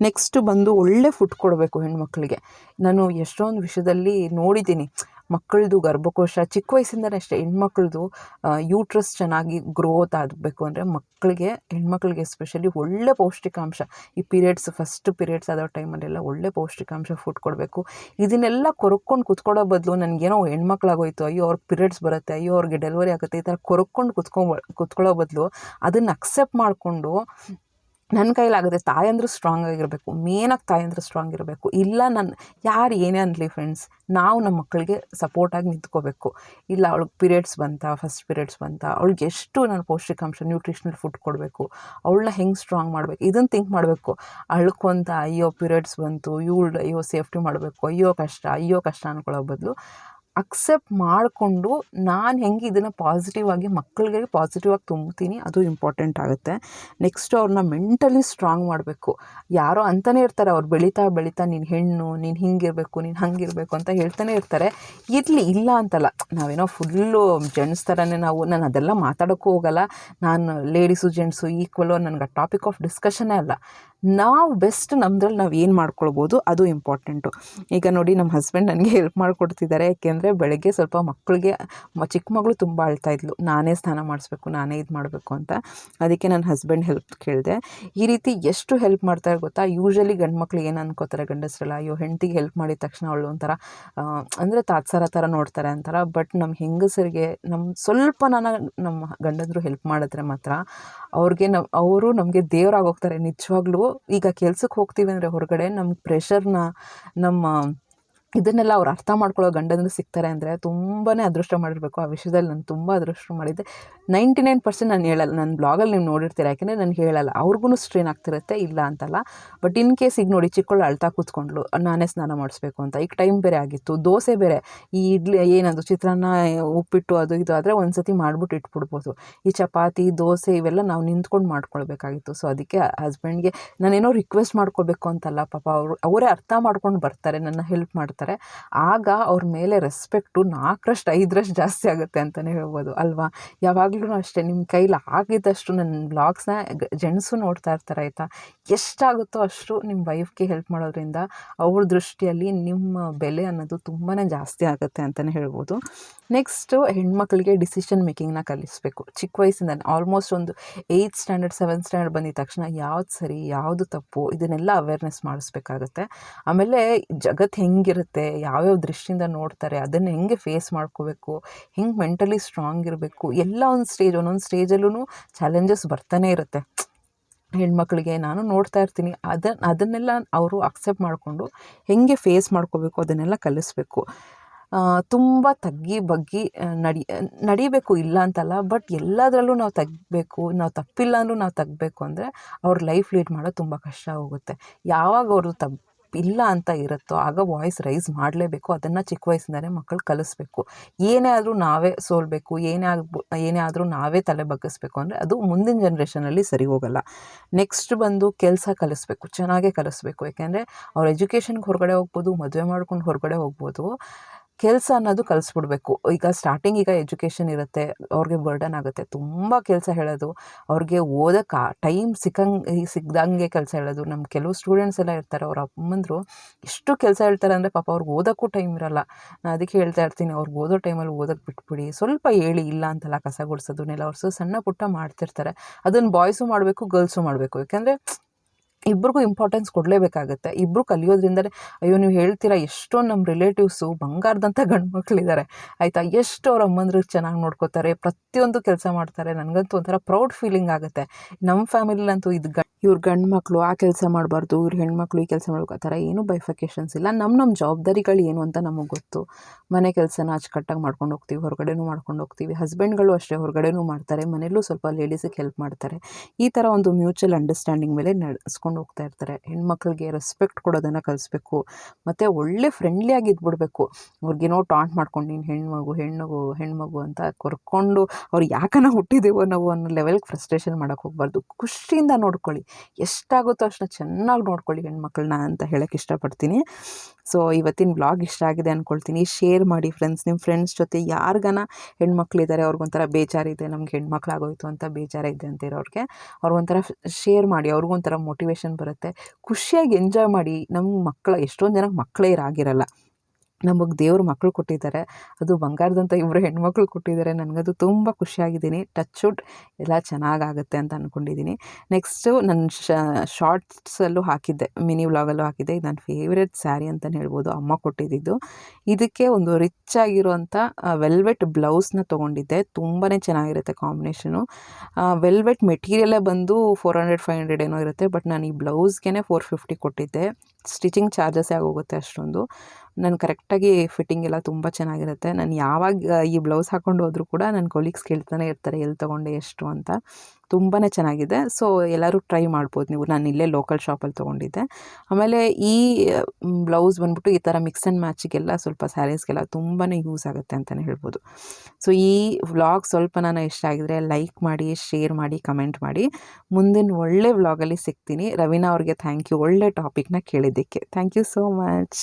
ನೆಕ್ಸ್ಟ್ ಬಂದು ಒಳ್ಳೆ ಫುಡ್ ಕೊಡಬೇಕು ಹೆಣ್ಮಕ್ಳಿಗೆ. ನಾನು ಎಷ್ಟೊಂದು ವಿಷಯದಲ್ಲಿ ನೋಡಿದ್ದೀನಿ. ಮಕ್ಕಳದು ಗರ್ಭಕೋಶ ಚಿಕ್ಕ ವಯಸ್ಸಿಂದಲೇ ಅಷ್ಟೇ ಹೆಣ್ಮಕ್ಳದು ಯೂಟ್ರಸ್ ಚೆನ್ನಾಗಿ ಗ್ರೋತ್ ಆಗಬೇಕು ಅಂದರೆ ಮಕ್ಕಳಿಗೆ, ಹೆಣ್ಮಕ್ಳಿಗೆ ಎಸ್ಪೆಷಲಿ ಒಳ್ಳೆ ಪೌಷ್ಟಿಕಾಂಶ. ಈ ಪೀರಿಯಡ್ಸ್ ಫಸ್ಟ್ ಪೀರಿಯಡ್ಸ್ ಆದೋ ಟೈಮಲ್ಲೆಲ್ಲ ಒಳ್ಳೆ ಪೌಷ್ಟಿಕಾಂಶ ಫುಡ್ ಕೊಡಬೇಕು. ಇದನ್ನೆಲ್ಲ ಕೊರಕ್ಕೊಂಡು ಕುತ್ಕೊಳ್ಳೋ ಬದಲು ನನಗೇನೋ ಹೆಣ್ಮಕ್ಳಾಗೋಯ್ತು, ಅಯ್ಯೋ ಅವ್ರ ಪೀರಿಯಡ್ಸ್ ಬರುತ್ತೆ, ಅಯ್ಯೋ ಅವ್ರಿಗೆ ಡೆಲಿವರಿ ಆಗುತ್ತೆ ಈ ಥರ ಕೊರಕ್ಕೊಂಡು ಕುತ್ಕೊಂಬ ಕುತ್ಕೊಳ್ಳೋ ಬದಲು ಅದನ್ನು ಅಕ್ಸೆಪ್ಟ್ ಮಾಡಿಕೊಂಡು ನನ್ನ ಕೈಲಾಗುತ್ತೆ ತಾಯಂದಿರು ಸ್ಟ್ರಾಂಗ್ ಆಗಿರಬೇಕು ಮೇನಾಗಿ ತಾಯಂದಿರು ಸ್ಟ್ರಾಂಗ್ ಇರಬೇಕು. ಇಲ್ಲ ನನ್ನ ಯಾರು ಏನೇ ಅನ್ನಲಿ ಫ್ರೆಂಡ್ಸ್ ನಾವು ನಮ್ಮ ಮಕ್ಕಳಿಗೆ ಸಪೋರ್ಟಾಗಿ ನಿಂತ್ಕೋಬೇಕು. ಇಲ್ಲ ಅವಳಿಗೆ ಪೀರಿಯಡ್ಸ್ ಬಂತಾ ಫಸ್ಟ್ ಪೀರಿಯಡ್ಸ್ ಬಂತಾ, ಅವಳಿಗೆ ಎಷ್ಟು ನಾನು ಪೌಷ್ಟಿಕಾಂಶ ನ್ಯೂಟ್ರಿಷನಲ್ ಫುಡ್ ಕೊಡಬೇಕು, ಅವಳನ್ನ ಹೆಂಗೆ ಸ್ಟ್ರಾಂಗ್ ಮಾಡಬೇಕು ಇದನ್ನು ಥಿಂಕ್ ಮಾಡಬೇಕು. ಅಳ್ಕೊಂತ ಅಯ್ಯೋ ಪೀರಿಯಡ್ಸ್ ಬಂತು, ಇವಳು, ಅಯ್ಯೋ ಸೇಫ್ಟಿ ಮಾಡಬೇಕು, ಅಯ್ಯೋ ಕಷ್ಟ ಅಯ್ಯೋ ಕಷ್ಟ ಅನ್ಕೊಳ್ಳೋ ಬದಲು ಅಕ್ಸೆಪ್ಟ್ ಮಾಡಿಕೊಂಡು ನಾನು ಹೆಂಗೆ ಇದನ್ನು ಪಾಸಿಟಿವ್ ಆಗಿ ಮಕ್ಕಳಿಗೆ ಪಾಸಿಟಿವ್ ಆಗಿ ತುಂಬ್ತೀನಿ ಅದು ಇಂಪಾರ್ಟೆಂಟ್ ಆಗುತ್ತೆ. ನೆಕ್ಸ್ಟ್ ಅವ್ರನ್ನ ಮೆಂಟಲಿ ಸ್ಟ್ರಾಂಗ್ ಮಾಡಬೇಕು. ಯಾರೋ ಅಂತಲೇ ಇರ್ತಾರೆ, ಅವ್ರು ಬೆಳೀತಾ ಬೆಳೀತಾ ನೀನು ಹೆಣ್ಣು, ನೀನು ಹಿಂಗಿರಬೇಕು, ನೀನು ಹಂಗಿರಬೇಕು ಅಂತ ಹೇಳ್ತಾನೆ ಇರ್ತಾರೆ. ಇರಲಿ, ಇಲ್ಲ ಅಂತಲ್ಲ. ನಾವೇನೋ ಫುಲ್ಲು ಜೆಂಟ್ಸ್ ಥರನೇ ನಾವು, ನಾನು ಅದೆಲ್ಲ ಮಾತಾಡೋಕ್ಕೂ ಹೋಗಲ್ಲ. ನಾನು ಲೇಡೀಸು ಜೆಂಟ್ಸು ಈಕ್ವಲು ನನಗೆ ಆ ಟಾಪಿಕ್ ಆಫ್ ಡಿಸ್ಕಷನ್ನೇ ಅಲ್ಲ. ನಾವು ಬೆಸ್ಟ್ ನಮ್ದ್ರಲ್ಲಿ ನಾವು ಏನು ಮಾಡ್ಕೊಳ್ಬೋದು ಅದು ಇಂಪಾರ್ಟೆಂಟು ಈಗ ನೋಡಿ ನಮ್ಮ ಹಸ್ಬೆಂಡ್ ನನಗೆ ಹೆಲ್ಪ್ ಮಾಡಿಕೊಡ್ತಿದ್ದಾರೆ ಯಾಕೆಂದರೆ ಬೆಳಗ್ಗೆ ಸ್ವಲ್ಪ ಮಕ್ಕಳಿಗೆ ಚಿಕ್ಕ ಮಗಳು ತುಂಬ ಅಳ್ತಾ ಇದ್ಲು. ನಾನೇ ಸ್ನಾನ ಮಾಡಿಸ್ಬೇಕು, ನಾನೇ ಇದು ಮಾಡಬೇಕು ಅಂತ. ಅದಕ್ಕೆ ನನ್ನ ಹಸ್ಬೆಂಡ್ ಹೆಲ್ಪ್ ಕೇಳಿದೆ. ಈ ರೀತಿ ಎಷ್ಟು ಹೆಲ್ಪ್ ಮಾಡ್ತಾರೆ ಗೊತ್ತಾ? ಯೂಶ್ವಲಿ ಗಂಡು ಮಕ್ಳು ಏನು ಅನ್ಕೋತಾರೆ ಗಂಡಸರೆಲ್ಲ? ಅಯ್ಯೋ, ಹೆಂಡತಿಗೆ ಹೆಲ್ಪ್ ಮಾಡಿದ ತಕ್ಷಣ ಅವಳು ಒಂಥರ ಅಂದರೆ ತಾತ್ಸಾರ ಥರ ನೋಡ್ತಾರೆ ಅಂತಾರ. ಬಟ್ ನಮ್ಮ ಹೆಂಗಸರಿಗೆ ನಮ್ಮ ಸ್ವಲ್ಪ ನಾನು ನಮ್ಮ ಗಂಡಂದರು ಹೆಲ್ಪ್ ಮಾಡಿದ್ರೆ ಮಾತ್ರ ಅವ್ರಿಗೆ ನಮ್ಮ ಅವರು ನಮಗೆ ದೇವರಾಗೋಗ್ತಾರೆ ನಿಜವಾಗ್ಲೂ ಈಗ ಕೆಲ್ಸಕ್ಕೆ ಹೋಗ್ತೀವಿ ಅಂದರೆ ಹೊರಗಡೆ ನಮ್ಮ ಪ್ರೆಷರ್ನ ನಮ್ಮ ಇದನ್ನೆಲ್ಲ ಅವ್ರು ಅರ್ಥ ಮಾಡ್ಕೊಳ್ಳೋ ಗಂಡಂದ್ರು ಸಿಗ್ತಾರೆ ಅಂದರೆ ತುಂಬಾ ಅದೃಷ್ಟ ಮಾಡಿರಬೇಕು. ಆ ವಿಷಯದಲ್ಲಿ ನಾನು ತುಂಬ ಅದೃಷ್ಟ ಮಾಡಿದ್ದೆ. ನೈಂಟಿ ನೈನ್ ಪರ್ಸೆಂಟ್ ನಾನು ಹೇಳಲ್ಲ. ನನ್ನ ಬ್ಲಾಗಲ್ಲಿ ನೀವು ನೋಡಿರ್ತೀರ, ಯಾಕೆಂದರೆ ನಾನು ಹೇಳಲ್ಲ. ಅವ್ರಿಗೂ ಸ್ಟ್ರೇನ್ ಆಗ್ತಿರುತ್ತೆ, ಇಲ್ಲ ಅಂತಲ್ಲ. ಬಟ್ ಇನ್ ಕೇಸ್ ಈಗ ನೋಡಿ ಚಿಕ್ಕವಳು ಅಳ್ತಾ ಕೂತ್ಕೊಂಡ್ಳು, ನಾನೇ ಸ್ನಾನ ಮಾಡಿಸ್ಬೇಕು ಅಂತ. ಈಗ ಟೈಮ್ ಬೇರೆ ಆಗಿತ್ತು. ದೋಸೆ ಬೇರೆ. ಈ ಇಡ್ಲಿ, ಏನದು, ಚಿತ್ರಾನ್ನ, ಉಪ್ಪಿಟ್ಟು, ಅದು ಇದು ಆದರೆ ಒಂದು ಸತಿ ಮಾಡಿಬಿಟ್ಟು ಇಟ್ಬಿಡ್ಬೋದು. ಈ ಚಪಾತಿ, ದೋಸೆ ಇವೆಲ್ಲ ನಾವು ನಿಂತ್ಕೊಂಡು ಮಾಡ್ಕೊಳ್ಬೇಕಾಗಿತ್ತು. ಸೊ ಅದಕ್ಕೆ ಹಸ್ಬೆಂಡ್ಗೆ ನಾನೇನೋ ರಿಕ್ವೆಸ್ಟ್ ಮಾಡ್ಕೋಬೇಕು ಅಂತಲ್ಲ ಪಾಪ ಅವರು, ಅವರೇ ಅರ್ಥ ಮಾಡ್ಕೊಂಡು ಬರ್ತಾರೆ, ನನ್ನ ಹೆಲ್ಪ್ ಮಾಡ್ತಾರೆ. ಆಗ ಅವ್ರ ಮೇಲೆ ರೆಸ್ಪೆಕ್ಟು ನಾಲ್ಕರಷ್ಟು, ಐದರಷ್ಟು ಜಾಸ್ತಿ ಆಗುತ್ತೆ ಅಂತಲೇ ಹೇಳ್ಬೋದು, ಅಲ್ವಾ? ಯಾವಾಗಲೂ ಅಷ್ಟೇ ನಿಮ್ಮ ಕೈಲಿ ಆಗಿದ್ದಷ್ಟು ನನ್ನ ಬ್ಲಾಗ್ಸ್ನ ಜೆಂಟ್ಸು ನೋಡ್ತಾ ಇರ್ತಾರೆ, ಆಯಿತಾ? ಎಷ್ಟಾಗುತ್ತೋ ಅಷ್ಟು ನಿಮ್ಮ ವೈಫ್ಗೆ ಹೆಲ್ಪ್ ಮಾಡೋದ್ರಿಂದ ಅವ್ರ ದೃಷ್ಟಿಯಲ್ಲಿ ನಿಮ್ಮ ಬೆಲೆ ಅನ್ನೋದು ತುಂಬಾ ಜಾಸ್ತಿ ಆಗುತ್ತೆ ಅಂತಲೇ ಹೇಳ್ಬೋದು. ನೆಕ್ಸ್ಟು ಹೆಣ್ಮಕ್ಳಿಗೆ ಡಿಸಿಷನ್ ಮೇಕಿಂಗ್ನ ಕಲಿಸಬೇಕು. ಚಿಕ್ಕ ವಯಸ್ಸಿಂದ ಆಲ್ಮೋಸ್ಟ್ ಒಂದು ಏಯ್ತ್ ಸ್ಟ್ಯಾಂಡರ್ಡ್ ಸೆವೆಂತ್ ಸ್ಟ್ಯಾಂಡರ್ಡ್ ಬಂದಿದ ತಕ್ಷಣ ಯಾವ್ದು ಸರಿ, ಯಾವುದು ತಪ್ಪು, ಇದನ್ನೆಲ್ಲ ಅವೇರ್ನೆಸ್ ಮಾಡಿಸ್ಬೇಕಾಗತ್ತೆ. ಆಮೇಲೆ ಜಗತ್ತು ಹೆಂಗಿರುತ್ತೆ, ಯಾವ್ಯಾವ ದೃಷ್ಟಿಯಿಂದ ನೋಡ್ತಾರೆ, ಅದನ್ನು ಹೆಂಗೆ ಫೇಸ್ ಮಾಡ್ಕೋಬೇಕು, ಹೆಂಗೆ ಮೆಂಟಲಿ ಸ್ಟ್ರಾಂಗ್ ಇರಬೇಕು, ಎಲ್ಲ ಒಂದು ಸ್ಟೇಜ್ ಒಂದೊಂದು ಸ್ಟೇಜಲ್ಲೂ ಚಾಲೆಂಜಸ್ ಬರ್ತಾನೆ ಇರುತ್ತೆ. ಹೆಣ್ಮಕ್ಳಿಗೆ ನಾನು ನೋಡ್ತಾ ಇರ್ತೀನಿ ಅದನ್ನು ಅದನ್ನೆಲ್ಲ ಅವರು ಅಕ್ಸೆಪ್ಟ್ ಮಾಡಿಕೊಂಡು ಹೆಂಗೆ ಫೇಸ್ ಮಾಡ್ಕೋಬೇಕು, ಅದನ್ನೆಲ್ಲ ಕಲಿಸ್ಬೇಕು. ತುಂಬ ತಗ್ಗಿ ಬಗ್ಗಿ ನಡಿ ನಡಿಬೇಕು ಇಲ್ಲ ಅಂತಲ್ಲ, ಬಟ್ ಎಲ್ಲದರಲ್ಲೂ ನಾವು ತಗ್ಬೇಕು, ನಾವು ತಪ್ಪಿಲ್ಲ ಅಂದರೂ ನಾವು ತಗ್ಬೇಕು ಅಂದರೆ ಅವ್ರ ಲೈಫ್ ಲೀಡ್ ಮಾಡೋದು ತುಂಬ ಕಷ್ಟ ಹೋಗುತ್ತೆ. ಯಾವಾಗ ಅವರು ತಪ್ಪು ಇಲ್ಲ ಅಂತ ಇರುತ್ತೋ, ಆಗ ವಾಯ್ಸ್ ರೈಸ್ ಮಾಡಲೇಬೇಕು, ಅದನ್ನು ಚಿಕ್ಕ ವಯಸ್ಸಿಂದಲೇ ಮಕ್ಕಳು ಕಲಿಸ್ಬೇಕು. ಏನೇ ಆದರೂ ನಾವೇ ಸೋಲ್ಬೇಕು, ಏನೇ ಆಗ್ಬೋ, ಏನೇ ಆದರೂ ನಾವೇ ತಲೆ ಬಗ್ಗಿಸ್ಬೇಕು ಅಂದರೆ ಅದು ಮುಂದಿನ ಜನ್ರೇಷನಲ್ಲಿ ಸರಿ ಹೋಗಲ್ಲ. ನೆಕ್ಸ್ಟ್ ಬಂದು ಕೆಲಸ ಕಲಿಸ್ಬೇಕು, ಚೆನ್ನಾಗೇ ಕಲಿಸ್ಬೇಕು. ಯಾಕೆಂದರೆ ಅವ್ರ ಎಜುಕೇಷನ್ಗೆ ಹೊರಗಡೆ ಹೋಗ್ಬೋದು, ಮದುವೆ ಮಾಡ್ಕೊಂಡು ಹೊರಗಡೆ ಹೋಗ್ಬೋದು. ಕೆಲಸ ಅನ್ನೋದು ಕಲಿಸ್ಬಿಡ್ಬೇಕು. ಈಗ ಸ್ಟಾರ್ಟಿಂಗ್ ಈಗ ಎಜುಕೇಷನ್ ಇರುತ್ತೆ, ಅವ್ರಿಗೆ ಬರ್ಡನ್ ಆಗುತ್ತೆ. ತುಂಬ ಕೆಲಸ ಹೇಳೋದು. ಅವ್ರಿಗೆ ಓದೋಕ್ಕೆ ಟೈಮ್ ಸಿಕ್ಕಂಗೆ ಸಿಗ್ದಂಗೆ ಕೆಲಸ ಹೇಳೋದು. ನಮ್ಮ ಕೆಲವು ಸ್ಟೂಡೆಂಟ್ಸ್ ಎಲ್ಲ ಇರ್ತಾರೆ, ಅವ್ರ ಅಮ್ಮಂದರು ಎಷ್ಟು ಕೆಲಸ ಹೇಳ್ತಾರೆ ಅಂದರೆ ಪಾಪ ಅವ್ರಿಗೆ ಓದೋಕ್ಕೂ ಟೈಮ್ ಇರಲ್ಲ. ನಾನು ಅದಕ್ಕೆ ಹೇಳ್ತಾ ಇರ್ತೀನಿ, ಅವ್ರಿಗೆ ಓದೋ ಟೈಮಲ್ಲಿ ಓದೋಕ್ಕೆ ಬಿಟ್ಬಿಡಿ. ಸ್ವಲ್ಪ ಹೇಳಿ, ಇಲ್ಲ ಅಂತಲ್ಲ ಕಸ ಗುಡಿಸೋದು ನೆಲ ಸಣ್ಣ ಪುಟ್ಟ ಮಾಡ್ತಿರ್ತಾರೆ. ಅದನ್ನು ಬಾಯ್ಸು ಮಾಡಬೇಕು ಗರ್ಲ್ಸು ಮಾಡಬೇಕು. ಯಾಕೆಂದರೆ ಇಬ್ರಿಗೂ ಇಂಪಾರ್ಟೆನ್ಸ್ ಕೊಡಲೇಬೇಕಾಗತ್ತೆ. ಇಬ್ಬರು ಕಲಿಯೋದ್ರಿಂದಲೇ, ಅಯ್ಯೋ, ನೀವು ಹೇಳ್ತೀರಾ ಎಷ್ಟೋ ನಮ್ಮ ರಿಲೇಟಿವ್ಸು ಬಂಗಾರದಂಥ ಗಂಡು ಮಕ್ಕಳಿದ್ದಾರೆ ಆಯಿತಾ? ಎಷ್ಟು ಅವ್ರ ಅಮ್ಮಂದ್ರಿಗೆ ಚೆನ್ನಾಗಿ ನೋಡ್ಕೋತಾರೆ, ಪ್ರತಿಯೊಂದು ಕೆಲಸ ಮಾಡ್ತಾರೆ, ನನಗಂತೂ ಒಂಥರ ಪ್ರೌಡ್ ಫೀಲಿಂಗ್ ಆಗುತ್ತೆ. ನಮ್ಮ ಫ್ಯಾಮಿಲಿಲಂತೂ ಇದು ಇವ್ರ ಗಂಡು ಮಕ್ಕಳು ಆ ಕೆಲಸ ಮಾಡಬಾರ್ದು, ಇವ್ರ ಹೆಣ್ಮಕ್ಳು ಈ ಕೆಲಸ ಮಾಡಬೇಕು, ಆ ಥರ ಏನೂ ಬೈಫಿಕೇಷನ್ಸ್ ಇಲ್ಲ. ನಮ್ಮ ನಮ್ಮ ಜವಾಬ್ದಾರಿಗಳು ಏನು ಅಂತ ನಮಗೆ ಗೊತ್ತು. ಮನೆ ಕೆಲಸನ ಅಚ್ಚುಕಟ್ಟಾಗಿ ಮಾಡ್ಕೊಂಡು ಹೋಗ್ತೀವಿ, ಹೊರಗಡೆನೂ ಮಾಡ್ಕೊಂಡು ಹೋಗ್ತೀವಿ. ಹಸ್ಬೆಂಡ್ಗಳು ಅಷ್ಟೇ ಹೊರಗಡೆನೂ ಮಾಡ್ತಾರೆ, ಮನೆಯಲ್ಲೂ ಸ್ವಲ್ಪ ಲೇಡೀಸಿಗೆ ಹೆಲ್ಪ್ ಮಾಡ್ತಾರೆ. ಈ ಥರ ಒಂದು ಮ್ಯೂಚುವಲ್ ಅಂಡರ್ಸ್ಟ್ಯಾಂಡಿಂಗ್ ಮೇಲೆ ನಡೆಸ್ಕೊಂಡು ಹೋಗ್ತಾ ಇರ್ತಾರೆ. ಹೆಣ್ಮಕ್ಳಿಗೆ ರೆಸ್ಪೆಕ್ಟ್ ಕೊಡೋದನ್ನು ಕಲಿಸ್ಬೇಕು. ಮತ್ತು ಒಳ್ಳೆ ಫ್ರೆಂಡ್ಲಿಯಾಗಿ ಇದ್ಬಿಡ್ಬೇಕು ಅವ್ರಿಗೇನೋ ಟಾಂಟ್ ಮಾಡ್ಕೊಂಡು, ನೀನು ಹೆಣ್ಮಗು ಹೆಣ್ಣು ಹೆಣ್ಮಗು ಅಂತ ಕೊರ್ಕೊಂಡು ಅವ್ರು ಯಾಕನ ಹುಟ್ಟಿದೆವೋ ನಾವು ಅನ್ನೋ ಲೆವೆಲ್ಗೆ ಫ್ರಸ್ಟ್ರೇಷನ್ ಮಾಡೋಕ್ಕೆ ಹೋಗ್ಬಾರ್ದು. ಖುಷಿಯಿಂದ ನೋಡ್ಕೊಳ್ಳಿ. ಎಷ್ಟಾಗುತ್ತೋ ಅಷ್ಟು ಚೆನ್ನಾಗಿ ನೋಡ್ಕೊಳ್ಳಿ ಹೆಣ್ಮಕ್ಳನ್ನ ಅಂತ ಹೇಳೋಕ್ಕೆ ಇಷ್ಟಪಡ್ತೀನಿ. ಸೊ ಇವತ್ತಿನ ಬ್ಲಾಗ್ ಇಷ್ಟ ಆಗಿದೆ ಅಂದ್ಕೊಳ್ತೀನಿ ಶೇರ್ ಮಾಡಿ ಫ್ರೆಂಡ್ಸ್ ನಿಮ್ಮ ಫ್ರೆಂಡ್ಸ್ ಜೊತೆ ಯಾರಿಗಾನ ಹೆಣ್ಮಕ್ಳಿದ್ದಾರೆ ಅವ್ರಿಗೊಂಥರ ಬೇಜಾರಿದೆ, ನಮ್ಗೆ ಹೆಣ್ಮಕ್ಳಾಗೋಯ್ತು ಅಂತ ಬೇಜಾರಿದೆ ಅಂತ ಇರೋರಿಗೆ ಅವ್ರಿಗೊಂಥರ ಶೇರ್ ಮಾಡಿ, ಅವ್ರಿಗೊಂಥರ ಮೋಟಿವೇಶನ್ ಬರುತ್ತೆ. ಖುಷಿಯಾಗಿ ಎಂಜಾಯ್ ಮಾಡಿ ನಮ್ಮ ಮಕ್ಕಳ ಎಷ್ಟೊಂದು ಜನಕ್ಕೆ ಮಕ್ಕಳೇ ಇರಾಗಿರಲ್ಲ. ನಮಗೆ ದೇವ್ರು ಮಕ್ಕಳು ಕೊಟ್ಟಿದ್ದಾರೆ. ಅದು ಬಂಗಾರದಂಥ ಇಬ್ಬರು ಹೆಣ್ಮಕ್ಳು ಕೊಟ್ಟಿದ್ದಾರೆ. ನನಗದು ತುಂಬ ಖುಷಿಯಾಗಿದ್ದೀನಿ. ಟಚ್ ವುಡ್ ಎಲ್ಲ ಚೆನ್ನಾಗಾಗುತ್ತೆ ಅಂತ ಅಂದ್ಕೊಂಡಿದ್ದೀನಿ ನೆಕ್ಸ್ಟು ನನ್ನ ಶಾರ್ಟ್ಸಲ್ಲೂ ಹಾಕಿದ್ದೆ. ಮಿನಿ ವ್ಲಾಗಲ್ಲೂ ಹಾಕಿದ್ದೆ. ಇದು ನನ್ನ ಫೇವ್ರೆಟ್ ಸ್ಯಾರಿ ಅಂತಲೇ ಹೇಳ್ಬೋದು. ಅಮ್ಮ ಕೊಟ್ಟಿದ್ದಿದ್ದು. ಇದಕ್ಕೆ ಒಂದು ರಿಚ್ ಆಗಿರುವಂಥ ವೆಲ್ವೆಟ್ ಬ್ಲೌಸ್ನ ತೊಗೊಂಡಿದ್ದೆ. ತುಂಬಾ ಚೆನ್ನಾಗಿರುತ್ತೆ ಕಾಂಬಿನೇಷನು ವೆಲ್ವೆಟ್ ಮೆಟೀರಿಯಲೇ ಬಂದು ಫೋರ್ ಹಂಡ್ರೆಡ್ ಫೈವ್ ಹಂಡ್ರೆಡ್ ಏನೋ ಇರುತ್ತೆ. ಬಟ್ ನಾನು ಈ ಬ್ಲೌಸ್ಗೆ ಫೋರ್ ಫಿಫ್ಟಿ ಕೊಟ್ಟಿದ್ದೆ. ಸ್ಟಿಚಿಂಗ್ ಚಾರ್ಜಸ್ಸೇ ಆಗೋಗುತ್ತೆ ಅಷ್ಟೊಂದು. ನಾನು ಕರೆಕ್ಟಾಗಿ ಫಿಟ್ಟಿಂಗ್ ಎಲ್ಲ ತುಂಬ ಚೆನ್ನಾಗಿರುತ್ತೆ. ನಾನು ಯಾವಾಗ ಈ ಬ್ಲೌಸ್ ಹಾಕ್ಕೊಂಡು ಹೋದರೂ ಕೂಡ ನನ್ನ ಕೊಲೀಗ್ಸ್ ಕೇಳ್ತಾನೆ ಇರ್ತಾರೆ ಎಲ್ಲಿ ತೊಗೊಂಡೆ ಎಷ್ಟು ಅಂತ. ತುಂಬಾ ಚೆನ್ನಾಗಿದೆ. ಸೊ ಎಲ್ಲರೂ ಟ್ರೈ ಮಾಡ್ಬೋದು ನೀವು. ನಾನು ಇಲ್ಲೇ ಲೋಕಲ್ ಶಾಪಲ್ಲಿ ತೊಗೊಂಡಿದ್ದೆ. ಆಮೇಲೆ ಈ ಬ್ಲೌಸ್ ಬಂದ್ಬಿಟ್ಟು ಈ ಥರ ಮಿಕ್ಸ್ ಆ್ಯಂಡ್ ಮ್ಯಾಚಿಗೆಲ್ಲ ಸ್ವಲ್ಪ ಸ್ಯಾರೀಸ್ಗೆಲ್ಲ ತುಂಬಾ ಯೂಸ್ ಆಗುತ್ತೆ ಅಂತಲೇ ಹೇಳ್ಬೋದು. ಸೊ ಈ ವ್ಲಾಗ್ ಸ್ವಲ್ಪ ನಾನು ಇಷ್ಟ ಆಗಿದ್ರೆ ಲೈಕ್ ಮಾಡಿ ಶೇರ್ ಮಾಡಿ ಕಮೆಂಟ್ ಮಾಡಿ. ಮುಂದಿನ ಒಳ್ಳೆ ವ್ಲಾಗಲ್ಲಿ ಸಿಗ್ತೀನಿ. ರವೀನಾ ಅವ್ರಿಗೆ ಥ್ಯಾಂಕ್ ಯು ಒಳ್ಳೆ ಟಾಪಿಕ್ನ ಕೇಳಿದ್ದಕ್ಕೆ. Thank you so much